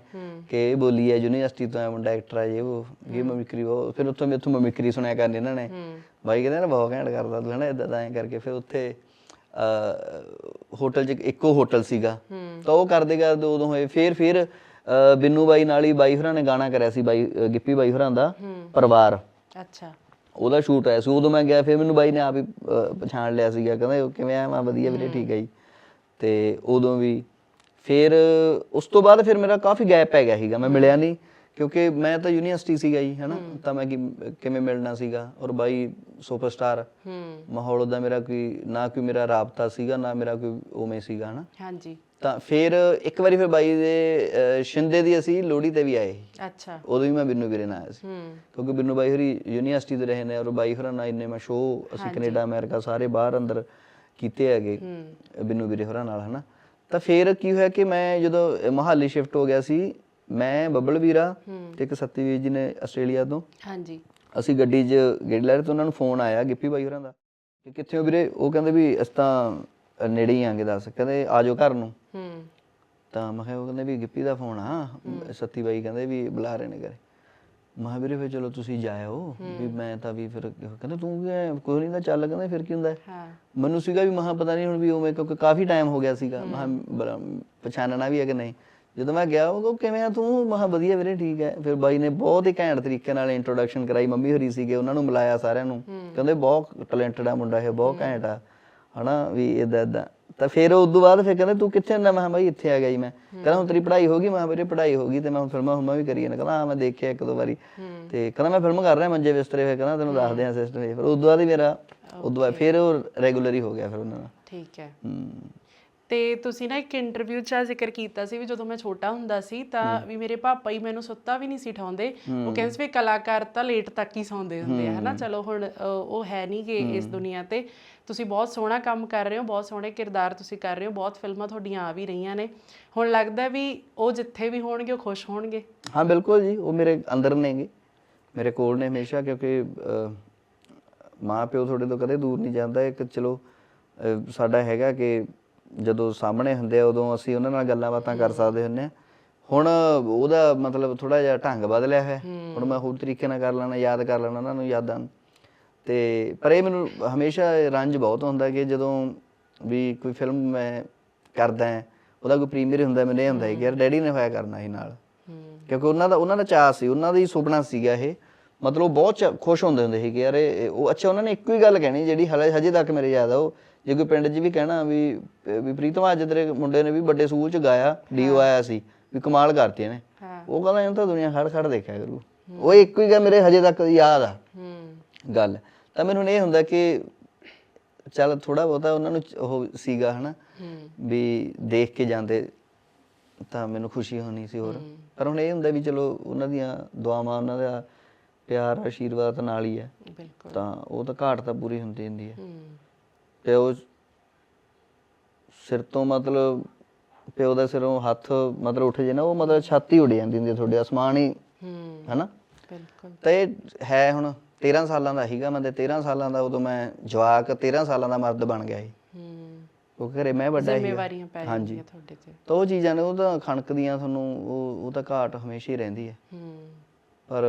ਕਿ ਇਹ ਬੋਲੀ ਹੈ ਯੂਨੀਵਰਸਿਟੀ ਤੋਂ ਹੈ ਮੁੰਡਾ ਐਕਟਰ ਹੈ ਇਹ ਉਹ ਇਹ ਮਮਿਕਰੀ ਉਹ ਫਿਰ ਉੱਥੋਂ ਮੈਥੋਂ ਮਮਿਕਰੀ ਸੁਣਿਆ ਕਰਨ ਇਹਨਾਂ ਨੇ। ਬਾਈ ਕਹਿੰਦੇ ਨਾ ਬਹੁਤ ਘੈਂਟ ਕਰਦਾ ਤੂੰ ਹਨਾ ਇਦਾਂ ਦਾ ਐਂ ਕਰਕੇ। ਫਿਰ ਉੱਥੇ ਅ ਹੋਟਲ 'ਚ ਇੱਕੋ ਹੋਟਲ ਸੀਗਾ। ਤਾਂ ਉਹ ਕਰਦੇ ਕਰਦੇ ਉਦੋਂ ਹੋਏ ਫਿਰ ਫਿਰ ਬਿੰਨੂ ਬਾਈ ਨਾਲ ਹੀ ਬਾਈ ਹੋਰਾਂ ਨੇ ਗਾਣਾ ਕਰਿਆ ਸੀ ਬਾਈ ਗਿੱਪੀ ਬਾਈ ਹੋਰਾਂ ਦਾ ਪਰਿਵਾਰ। ਅੱਛਾ। ਉਹਦਾ ਸ਼ੂਟ ਆਇਆ ਸੀ ਉਦੋਂ ਮੈਂ ਗਿਆ ਫਿਰ ਮੈਨੂੰ ਬਾਈ ਨੇ ਆਪ ਹੀ ਅਹ, ਪਛਾਣ ਲਿਆ ਸੀਗਾ ਕਹਿੰਦਾ ਕਿਵੇਂ ਆ ਮੈਂ ਵਧੀਆ ਵੀਰੇ ਠੀਕ ਹੈ ਜੀ। ਤੇ ਉਦੋਂ ਵੀ ਫਿਰ ਉਸ ਤੋਂ ਬਾਅਦ ਫਿਰ ਮੇਰਾ ਕਾਫੀ ਗੈਪ ਪੈ ਗਿਆ ਸੀਗਾ ਮੈਂ ਮਿਲਿਆ ਨਹੀਂ। ਕਿਉਂਕਿ ਮੈਂ ਤਾਂ ਯੂਨੀਵਰਸਿਟੀ ਸੀਗਾ ਜੀ ਹੈਨਾ? ਤਾਂ ਮੈਂ ਕਿ- ਕਿਵੇਂ ਮਿਲਣਾ ਸੀਗਾ? ਔਰ ਬਾਈ ਸੁਪਰਸਟਾਰ। ਮਾਹੌਲ ਉਹਦਾ ਮੇਰਾ ਕੋਈ ਨਾ ਕੋਈ ਮੇਰਾ ਰਾਬਤਾ ਸੀਗਾ ਨਾ ਮੇਰਾ ਕੋਈ ਉਵੇਂ ਸੀਗਾ ਹਨਾ? ਹਾਂਜੀ। ਤਾਂ ਫਿਰ ਇੱਕ ਵਾਰੀ ਫਿਰ ਬਾਈ ਦੇ ਸ਼ਿੰਦੇ ਦੀ ਅਸੀਂ ਲੋਹੜੀ ਤੇ ਵੀ ਆਏ। ਅੱਛਾ। ਉਦੋਂ ਵੀ ਮੈਂ ਬਿੰਨੂ ਵੀਰੇ ਨਾਲ ਆਇਆ ਸੀ। ਕਿਉਂਕਿ ਬਿੰਨੂ ਬਾਈ ਹੋਰੀ ਯੂਨੀਵਰਸਿਟੀ ਦੇ ਰਹੇ ਨੇ ਔਰ ਬਾਈ ਹੋਰਾਂ ਨਾਲ ਇੰਨੇ ਮੈਂ ਸ਼ੋਅ ਅਸੀਂ ਕੈਨੇਡਾ ਅਮਰੀਕਾ ਸਾਰੇ ਬਾਹਰ ਅੰਦਰ ਕੀਤੇ ਹੈਗੇ ਬਿੰਨੂ ਵੀਰੇ ਹੋਰਾਂ ਨਾਲ ਹਨਾ? ਤਾਂ ਫਿਰ ਕੀ ਹੋਇਆ ਕਿ ਮੈਂ ਜਦੋਂ ਮਹਾਲੀ ਸ਼ਿਫਟ ਹੋ ਗਿਆ ਸੀ ਮੈਂ ਬੱਬਲ ਵੀਰਾ ਤੇ ਇੱਕ ਸੱਤੀਵੀਰ ਜੀ ਨੇ ਆਸਟ੍ਰੇਲੀਆ ਤੋਂ। ਹਾਂਜੀ। ਅਸੀਂ ਗੱਡੀ 'ਚ ਗੇੜੀ ਲੈ ਰਹੇ ਤੇ ਉਹਨਾਂ ਨੂੰ ਫੋਨ ਆਇਆ ਗਿੱਪੀ ਬਾਈ ਹੋਰਾਂ ਦਾ ਕਿ ਕਿੱਥੇ ਹੋ ਵੀਰੇ? ਉਹ ਕਹਿੰਦੇ ਵੀ ਅਸੀਂ ਤਾਂ ਨੇੜੇ ਹੀ ਆਂਗੇ ਦੱਸ। ਕਹਿੰਦੇ ਆ ਜਾਓ ਘਰ ਨੂੰ। ਹੂੰ। ਤਾਂ ਮੈਂ ਕਿਹਾ ਉਹ ਕਹਿੰਦੇ ਵੀ ਗਿੱਪੀ ਦਾ ਫੋਨ ਆ। ਸੱਤੀ ਬਾਈ ਕਹਿੰਦੇ ਵੀ ਬੁਲਾ ਰਹੇ ਨੇ ਘਰੇ। ਮੈਂ ਵੀਰੇ ਫਿਰ ਚਲੋ ਤੁਸੀਂ ਜਾਇਓ। ਵੀ ਮੈਂ ਤਾਂ ਵੀ ਫਿਰ ਕਹਿੰਦੇ ਤੂੰ ਕੀ ਕੋਈ ਨਹੀਂ ਤਾਂ ਚੱਲ ਕਹਿੰਦੇ ਫਿਰ ਕੀ ਹੁੰਦਾ? ਹੈ? ਮੈਨੂੰ ਸੀਗਾ ਵੀ ਮਹਾ ਪਤਾ ਨਹੀਂ ਹੁਣ ਵੀ ਉਵੇਂ ਕਿਉਂਕਿ ਕਾਫੀ ਟਾਈਮ ਹੋ ਗਿਆ ਸੀਗਾ। ਮਹਾ ਪਛਾਣਨਾ ਵੀ ਹੈ ਕਿ ਨਹੀਂ? ਜਦੋਂ ਮੈਂ ਗਿਆ ਉਹ ਕਿਵੇਂ ਆ ਤੂੰ ਮਹਾ ਵਧੀਆ ਵੀਰੇ ਠੀਕ ਹੈ। ਫਿਰ ਬਾਈ ਨੇ ਬਹੁਤ ਹੀ ਘੈਂਟ ਤਰੀਕੇ ਨਾਲ ਇੰਟਰੋਡਕਸ਼ਨ ਕਰਾਈ। ਮੰਮੀ ਹੋਰੀ ਸੀਗੇ ਉਹਨਾਂ ਨੂੰ ਮਿਲਾਇਆ ਸਾਰਿਆਂ ਨੂੰ। ਕਹਿੰਦੇ ਬਹੁਤ ਟੈਲੈਂਟਡ ਆ ਮੁੰਡਾ ਇਹ ਬਹੁਤ ਘੈਂਟ ਆ। ਹਨਾ ਵੀ ਇਦਾਂ ਇਦਾਂ ਤਾਂ ਫਿਰ ਉਸ ਤੋਂ ਬਾਅਦ ਫਿਰ ਕਹਿੰਦੇ ਤੂੰ ਕਿੱਥੇ ਹੁੰਦਾ ਮੈਂ ਬਾਈ ਇੱਥੇ ਆ ਗਿਆ ਜੀ ਮੈਂ। ਕਹਿੰਦਾ ਹੁਣ ਤੇਰੀ ਪੜ੍ਹਾਈ ਹੋ ਗਈ? ਮੈਂ ਵੀਰੇ ਪੜ੍ਹਾਈ ਹੋ ਗਈ ਤੇ ਮੈਂ ਹੁਣ ਫਿਲਮਾਂ ਹੁਮਾਂ ਵੀ ਕਰੀ ਨਾ। ਕਹਿੰਦਾ ਹਾਂ ਮੈਂ ਦੇਖਿਆ ਇੱਕ ਦੋ ਵਾਰੀ। ਤੇ ਕਹਿੰਦਾ ਮੈਂ ਫਿਲਮ ਕਰ ਰਿਹਾ ਮੰਜੇ ਬਿਸਤਰੇ ਫਿਰ ਕਹਿੰਦਾ ਤੈਨੂੰ ਦੱਸਦੇ ਆ ਸਿਸਟਮ ਫਿਰ ਉਸ ਤੋਂ ਬਾਅਦ ਹੀ ਮੇਰਾ ਉਸ ਤੋਂ ਬਾਅਦ ਫਿਰ ਉਹ ਰੈਗੂਲਰ ਹੀ ਹੋ ਗਿਆ ਫਿਰ ਉਹਨਾਂ ਨਾਲ। ਠੀਕ ਹੈ। ਹਮ, ਤੇ ਤੁਸੀਂ ਨਾ ਇੱਕ ਇੰਟਰਵਿਊ 'ਚ ਜ਼ਿਕਰ ਕੀਤਾ ਸੀ ਵੀ ਜਦੋਂ ਮੈਂ ਛੋਟਾ ਹੁੰਦਾ ਸੀ ਤਾਂ ਵੀ ਮੇਰੇ ਪਾਪਾ ਹੀ ਮੈਨੂੰ ਸੁੱਤਾ ਵੀ ਨਹੀਂ ਸੀ ਠਾਉਂਦੇ। ਉਹ ਕਹਿੰਦੇ ਸੀ ਵੀ ਕਲਾਕਾਰ ਤਾਂ ਲੇਟ ਤੱਕ ਹੀ ਸੌਂਦੇ ਹੁੰਦੇ ਆ ਹਨਾ? ਚਲੋ ਹੁਣ ਉਹ ਹੈ ਨਹੀਂ ਕਿ ਇਸ ਦੁਨੀਆ ਤੇ। ਤੁਸੀਂ ਬਹੁਤ ਸੋਹਣਾ ਕੰਮ ਕਰ ਰਹੇ ਹੋ ਬਹੁਤ ਸੋਹਣੇ ਕਿਰਦਾਰ ਤੁਸੀਂ ਕਰ ਰਹੇ ਹੋ ਬਹੁਤ ਫਿਲਮਾਂ ਤੁਹਾਡੀਆਂ ਆ ਵੀ ਰਹੀਆਂ ਨੇ। ਹੁਣ ਲੱਗਦਾ ਵੀ ਉਹ ਜਿੱਥੇ ਵੀ ਹੋਣਗੇ ਉਹ ਖੁਸ਼ ਹੋਣਗੇ। ਹਾਂ ਬਿਲਕੁਲ ਜੀ ਉਹ ਮੇਰੇ ਅੰਦਰ ਨੇਗੇ। ਮੇਰੇ ਕੋਲ ਨੇ ਹਮੇਸ਼ਾ ਕਿਉਂਕਿ ਮਾਂ ਪਿਓ ਤੁਹਾਡੇ ਤੋਂ ਕਦੇ ਦੂਰ ਨਹੀਂ ਜਾਂਦਾ। ਇੱਕ ਚਲੋ ਸਾਡਾ ਹੈਗਾ ਕਿ ਜਦੋਂ ਸਾਹਮਣੇ ਹੁੰਦੇ ਆ ਉਦੋਂ ਅਸੀਂ ਉਹਨਾਂ ਨਾਲ ਗੱਲਾਂ ਬਾਤਾਂ ਕਰ ਸਕਦੇ ਹੁੰਨੇ ਆ। ਹੁਣ ਉਹਦਾ ਮਤਲਬ ਥੋੜਾ ਜਿਹਾ ਢੰਗ ਬਦਲਿਆ ਹੋਇਆ। ਹੁਣ ਮੈਂ ਹੋਰ ਤਰੀਕੇ ਨਾਲ ਕਰ ਲੈਣਾ ਯਾਦ ਕਰ ਲੈਣਾ ਉਹਨਾਂ ਨੂੰ ਯਾਦਾਂ। ਤੇ ਪਰ ਇਹ ਮੈਨੂੰ ਹਮੇਸ਼ਾ ਰੰਜ ਬਹੁਤ ਹੁੰਦਾ ਕਿ ਜਦੋਂ ਵੀ ਕੋਈ ਫਿਲਮ ਮੈਂ ਕਰਦਾ ਹਾਂ, ਉਹਦਾ ਕੋਈ ਪ੍ਰੀਮੀਅਰ ਹੁੰਦਾ ਮੈਨੂੰ ਇਹ ਹੁੰਦਾ ਹੈ ਕਿ ਯਾਰ ਡੈਡੀ ਨੇ ਹੋਇਆ ਕਰਨਾ ਸੀ ਨਾਲ। ਕਿਉਂਕਿ ਉਹਨਾਂ ਦਾ ਉਹਨਾਂ ਦਾ ਚਾਅ ਸੀ ਉਹਨਾਂ ਦਾ ਹੀ ਸੁਪਨਾ ਸੀਗਾ ਇਹ। ਮਤਲਬ ਬਹੁਤ ਚ- ਖੁਸ਼ ਹੁੰਦੇ ਹੁੰਦੇ ਸੀ ਕਿ ਯਾਰ ਇਹ ਇਹ- ਉਹ ਅੱਛਾ ਉਹਨਾਂ ਨੇ ਇੱਕੋ ਹੀ ਗੱਲ ਕਹਿਣੀ ਜਿਹੜੀ ਹਲੇ ਹਜੇ ਤੱਕ ਮੇਰੇ ਯਾਦ ਆ ਉਹ ਜੇ ਕੋਈ ਪਿੰਡ 'ਚ ਵੀ ਕਹਿਣਾ ਵੀ ਵੀ ਪ੍ਰੀਤਮ ਅੱਜ ਤੇਰੇ ਮੁੰਡੇ ਨੇ ਵੀ ਵੱਡੇ ਸਕੂਲ 'ਚ ਗਾਇਆ ਡੀਓ ਆਇਆ ਸੀ ਵੀ ਕਮਾਲ ਕਰਤੀ ਇਹਨੇ। ਹਾਂ। ਉਹ ਕਹਿੰਦਾ ਇਹਨੂੰ ਤਾਂ ਦੁਨੀਆ ਖੜ ਖੜ ਦੇਖਿਆ ਕਰੂ। ਉਹ ਇੱਕੋ ਹੀ ਗੱਲ ਮੇਰੇ ਹਜੇ ਤੱਕ ਯਾਦ ਆ। ਹੂੰ। ਗੱਲ। ਤਾਂ ਮੈਨੂੰ ਇਹ ਹੁੰਦਾ ਕਿ ਚੱਲ ਥੋੜਾ ਬਹੁਤਾ ਉਹਨਾਂ ਨੂੰ ਚ- ਉਹ ਸੀਗਾ ਹਨਾ ਵੀ ਦੇਖ ਕੇ ਜਾਂਦੇ ਤਾਂ ਮੈਨੂੰ ਖੁਸ਼ੀ ਹੋਣੀ ਸੀ ਹੋਰ। ਪਰ ਹੁਣ ਇਹ ਹੁੰਦਾ ਵੀ ਚਲੋ ਉਹਨਾਂ ਦੀਆਂ ਦੁਆਵਾਂ ਉਹਨਾਂ ਦਾ ਪਿਆਰ ਆਸ਼ੀਰਵਾਦ ਤਾਂ ਨਾਲ ਹੀ ਹੈ। ਬਿਲਕੁਲ। ਤਾਂ ਉਹ ਤਾਂ ਘਾਟ ਤਾਂ ਪੂਰੀ ਹੁੰਦੀ ਹੁੰਦੀ ਹੈ। ਹੂੰ। ਪਿਓ ਸਿਰ ਤੋਂ ਮਤਲਬ ਪਿਓ ਦਾ ਸਿਰੋਂ ਹੱਥ ਮਤਲਬ ਉੱਠ ਜੇ ਨਾ ਉਹ ਮਤਲਬ ਛਾਤੀ ਉੱਡ ਜਾਂਦੀ ਹੁੰਦੀ ਹੈ ਤੁਹਾਡੇ ਅਸਮਾਨ ਹੀ ਹੂੰ। ਹਨਾ? ਬਿਲਕੁਲ। ਤਾਂ ਹੈ ਹੁਣ 13 ਸਾਲਾਂ ਦਾ ਸੀਗਾ ਮੈਂ ਤੇ 13 ਸਾਲਾਂ ਦਾ ਉਦੋਂ ਮੈਂ ਜਵਾਕ 13 ਸਾਲਾਂ ਦਾ ਮਰਦ ਬਣ ਗਿਆ ਸੀ। ਹੂੰ। ਉਹ ਘਰੇ ਮੈਂ ਵੱਡਾ ਸੀ ਜ਼ਿੰਮੇਵਾਰੀਆਂ ਪੈ ਜਾਂਦੀਆਂ ਤੁਹਾਡੇ ਤੇ। ਤਾਂ ਉਹ ਚੀਜ਼ਾਂ ਨੇ ਉਹ ਤਾਂ ਖਣਕਦੀਆਂ ਤੁਹਾਨੂੰ ਉਹ ਉਹ ਤਾਂ ਘਾਟ ਹਮੇਸ਼ਾ ਹੀ ਰਹਿੰਦੀ ਹੈ। ਹੂੰ। ਪਰ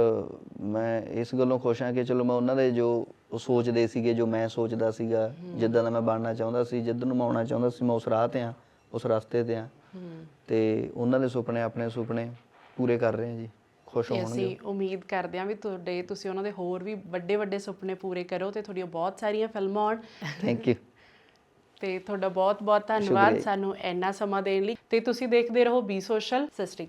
ਮੈਂ ਇਸ ਗੱਲੋਂ ਖੁਸ਼ ਹਾਂ ਕਿ ਚਲੋ ਮੈਂ ਉਹਨਾਂ ਦੇ ਜੋ ਉਹ ਸੋਚਦੇ ਸੀਗੇ ਜੋ ਮੈਂ ਸੋਚਦਾ ਸੀਗਾ ਜਿੱਦਾਂ ਦਾ ਮੈਂ ਬਣਨਾ ਚਾਹੁੰਦਾ ਸੀ ਜਿੱਧਰ ਨੂੰ ਮੈਂ ਆਉਣਾ ਚਾਹੁੰਦਾ ਸੀ ਮੈਂ ਉਸ ਰਾਹ ਤੇ ਆ ਉਸ ਰਸਤੇ ਤੇ ਆ ਤੇ ਉਹਨਾਂ ਦੇ ਸੁਪਨੇ ਆਪਣੇ ਸੁਪਨੇ ਪੂਰੇ ਕਰ ਰਹੇ ਹਾਂ ਜੀ। ਖੁਸ਼ ਹੋਣਗੇ। ਅਸੀਂ ਉਮੀਦ ਕਰਦੇ ਹਾਂ ਵੀ ਤੁਹਾਡੇ ਤੁਸੀਂ ਉਹਨਾਂ ਦੇ ਹੋਰ ਵੀ ਵੱਡੇ ਵੱਡੇ ਸੁਪਨੇ ਪੂਰੇ ਕਰੋ ਤੇ ਤੁਹਾਡੀਆਂ ਬਹੁਤ ਸਾਰੀਆਂ ਫਿਲਮਾਂ ਆਉਣ। ਥੈਂਕ ਯੂ ਤੇ ਤੁਹਾਡਾ ਬਹੁਤ ਬਹੁਤ ਧੰਨਵਾਦ ਸਾਨੂੰ ਇੰਨਾ ਸਮਾਂ ਦੇਣ ਲਈ। ਤੇ ਤੁਸੀਂ ਦੇਖਦੇ ਰਹੋ ਬੀ ਸੋਸ਼ਲ ਸਤਿ ਸ਼੍ਰੀ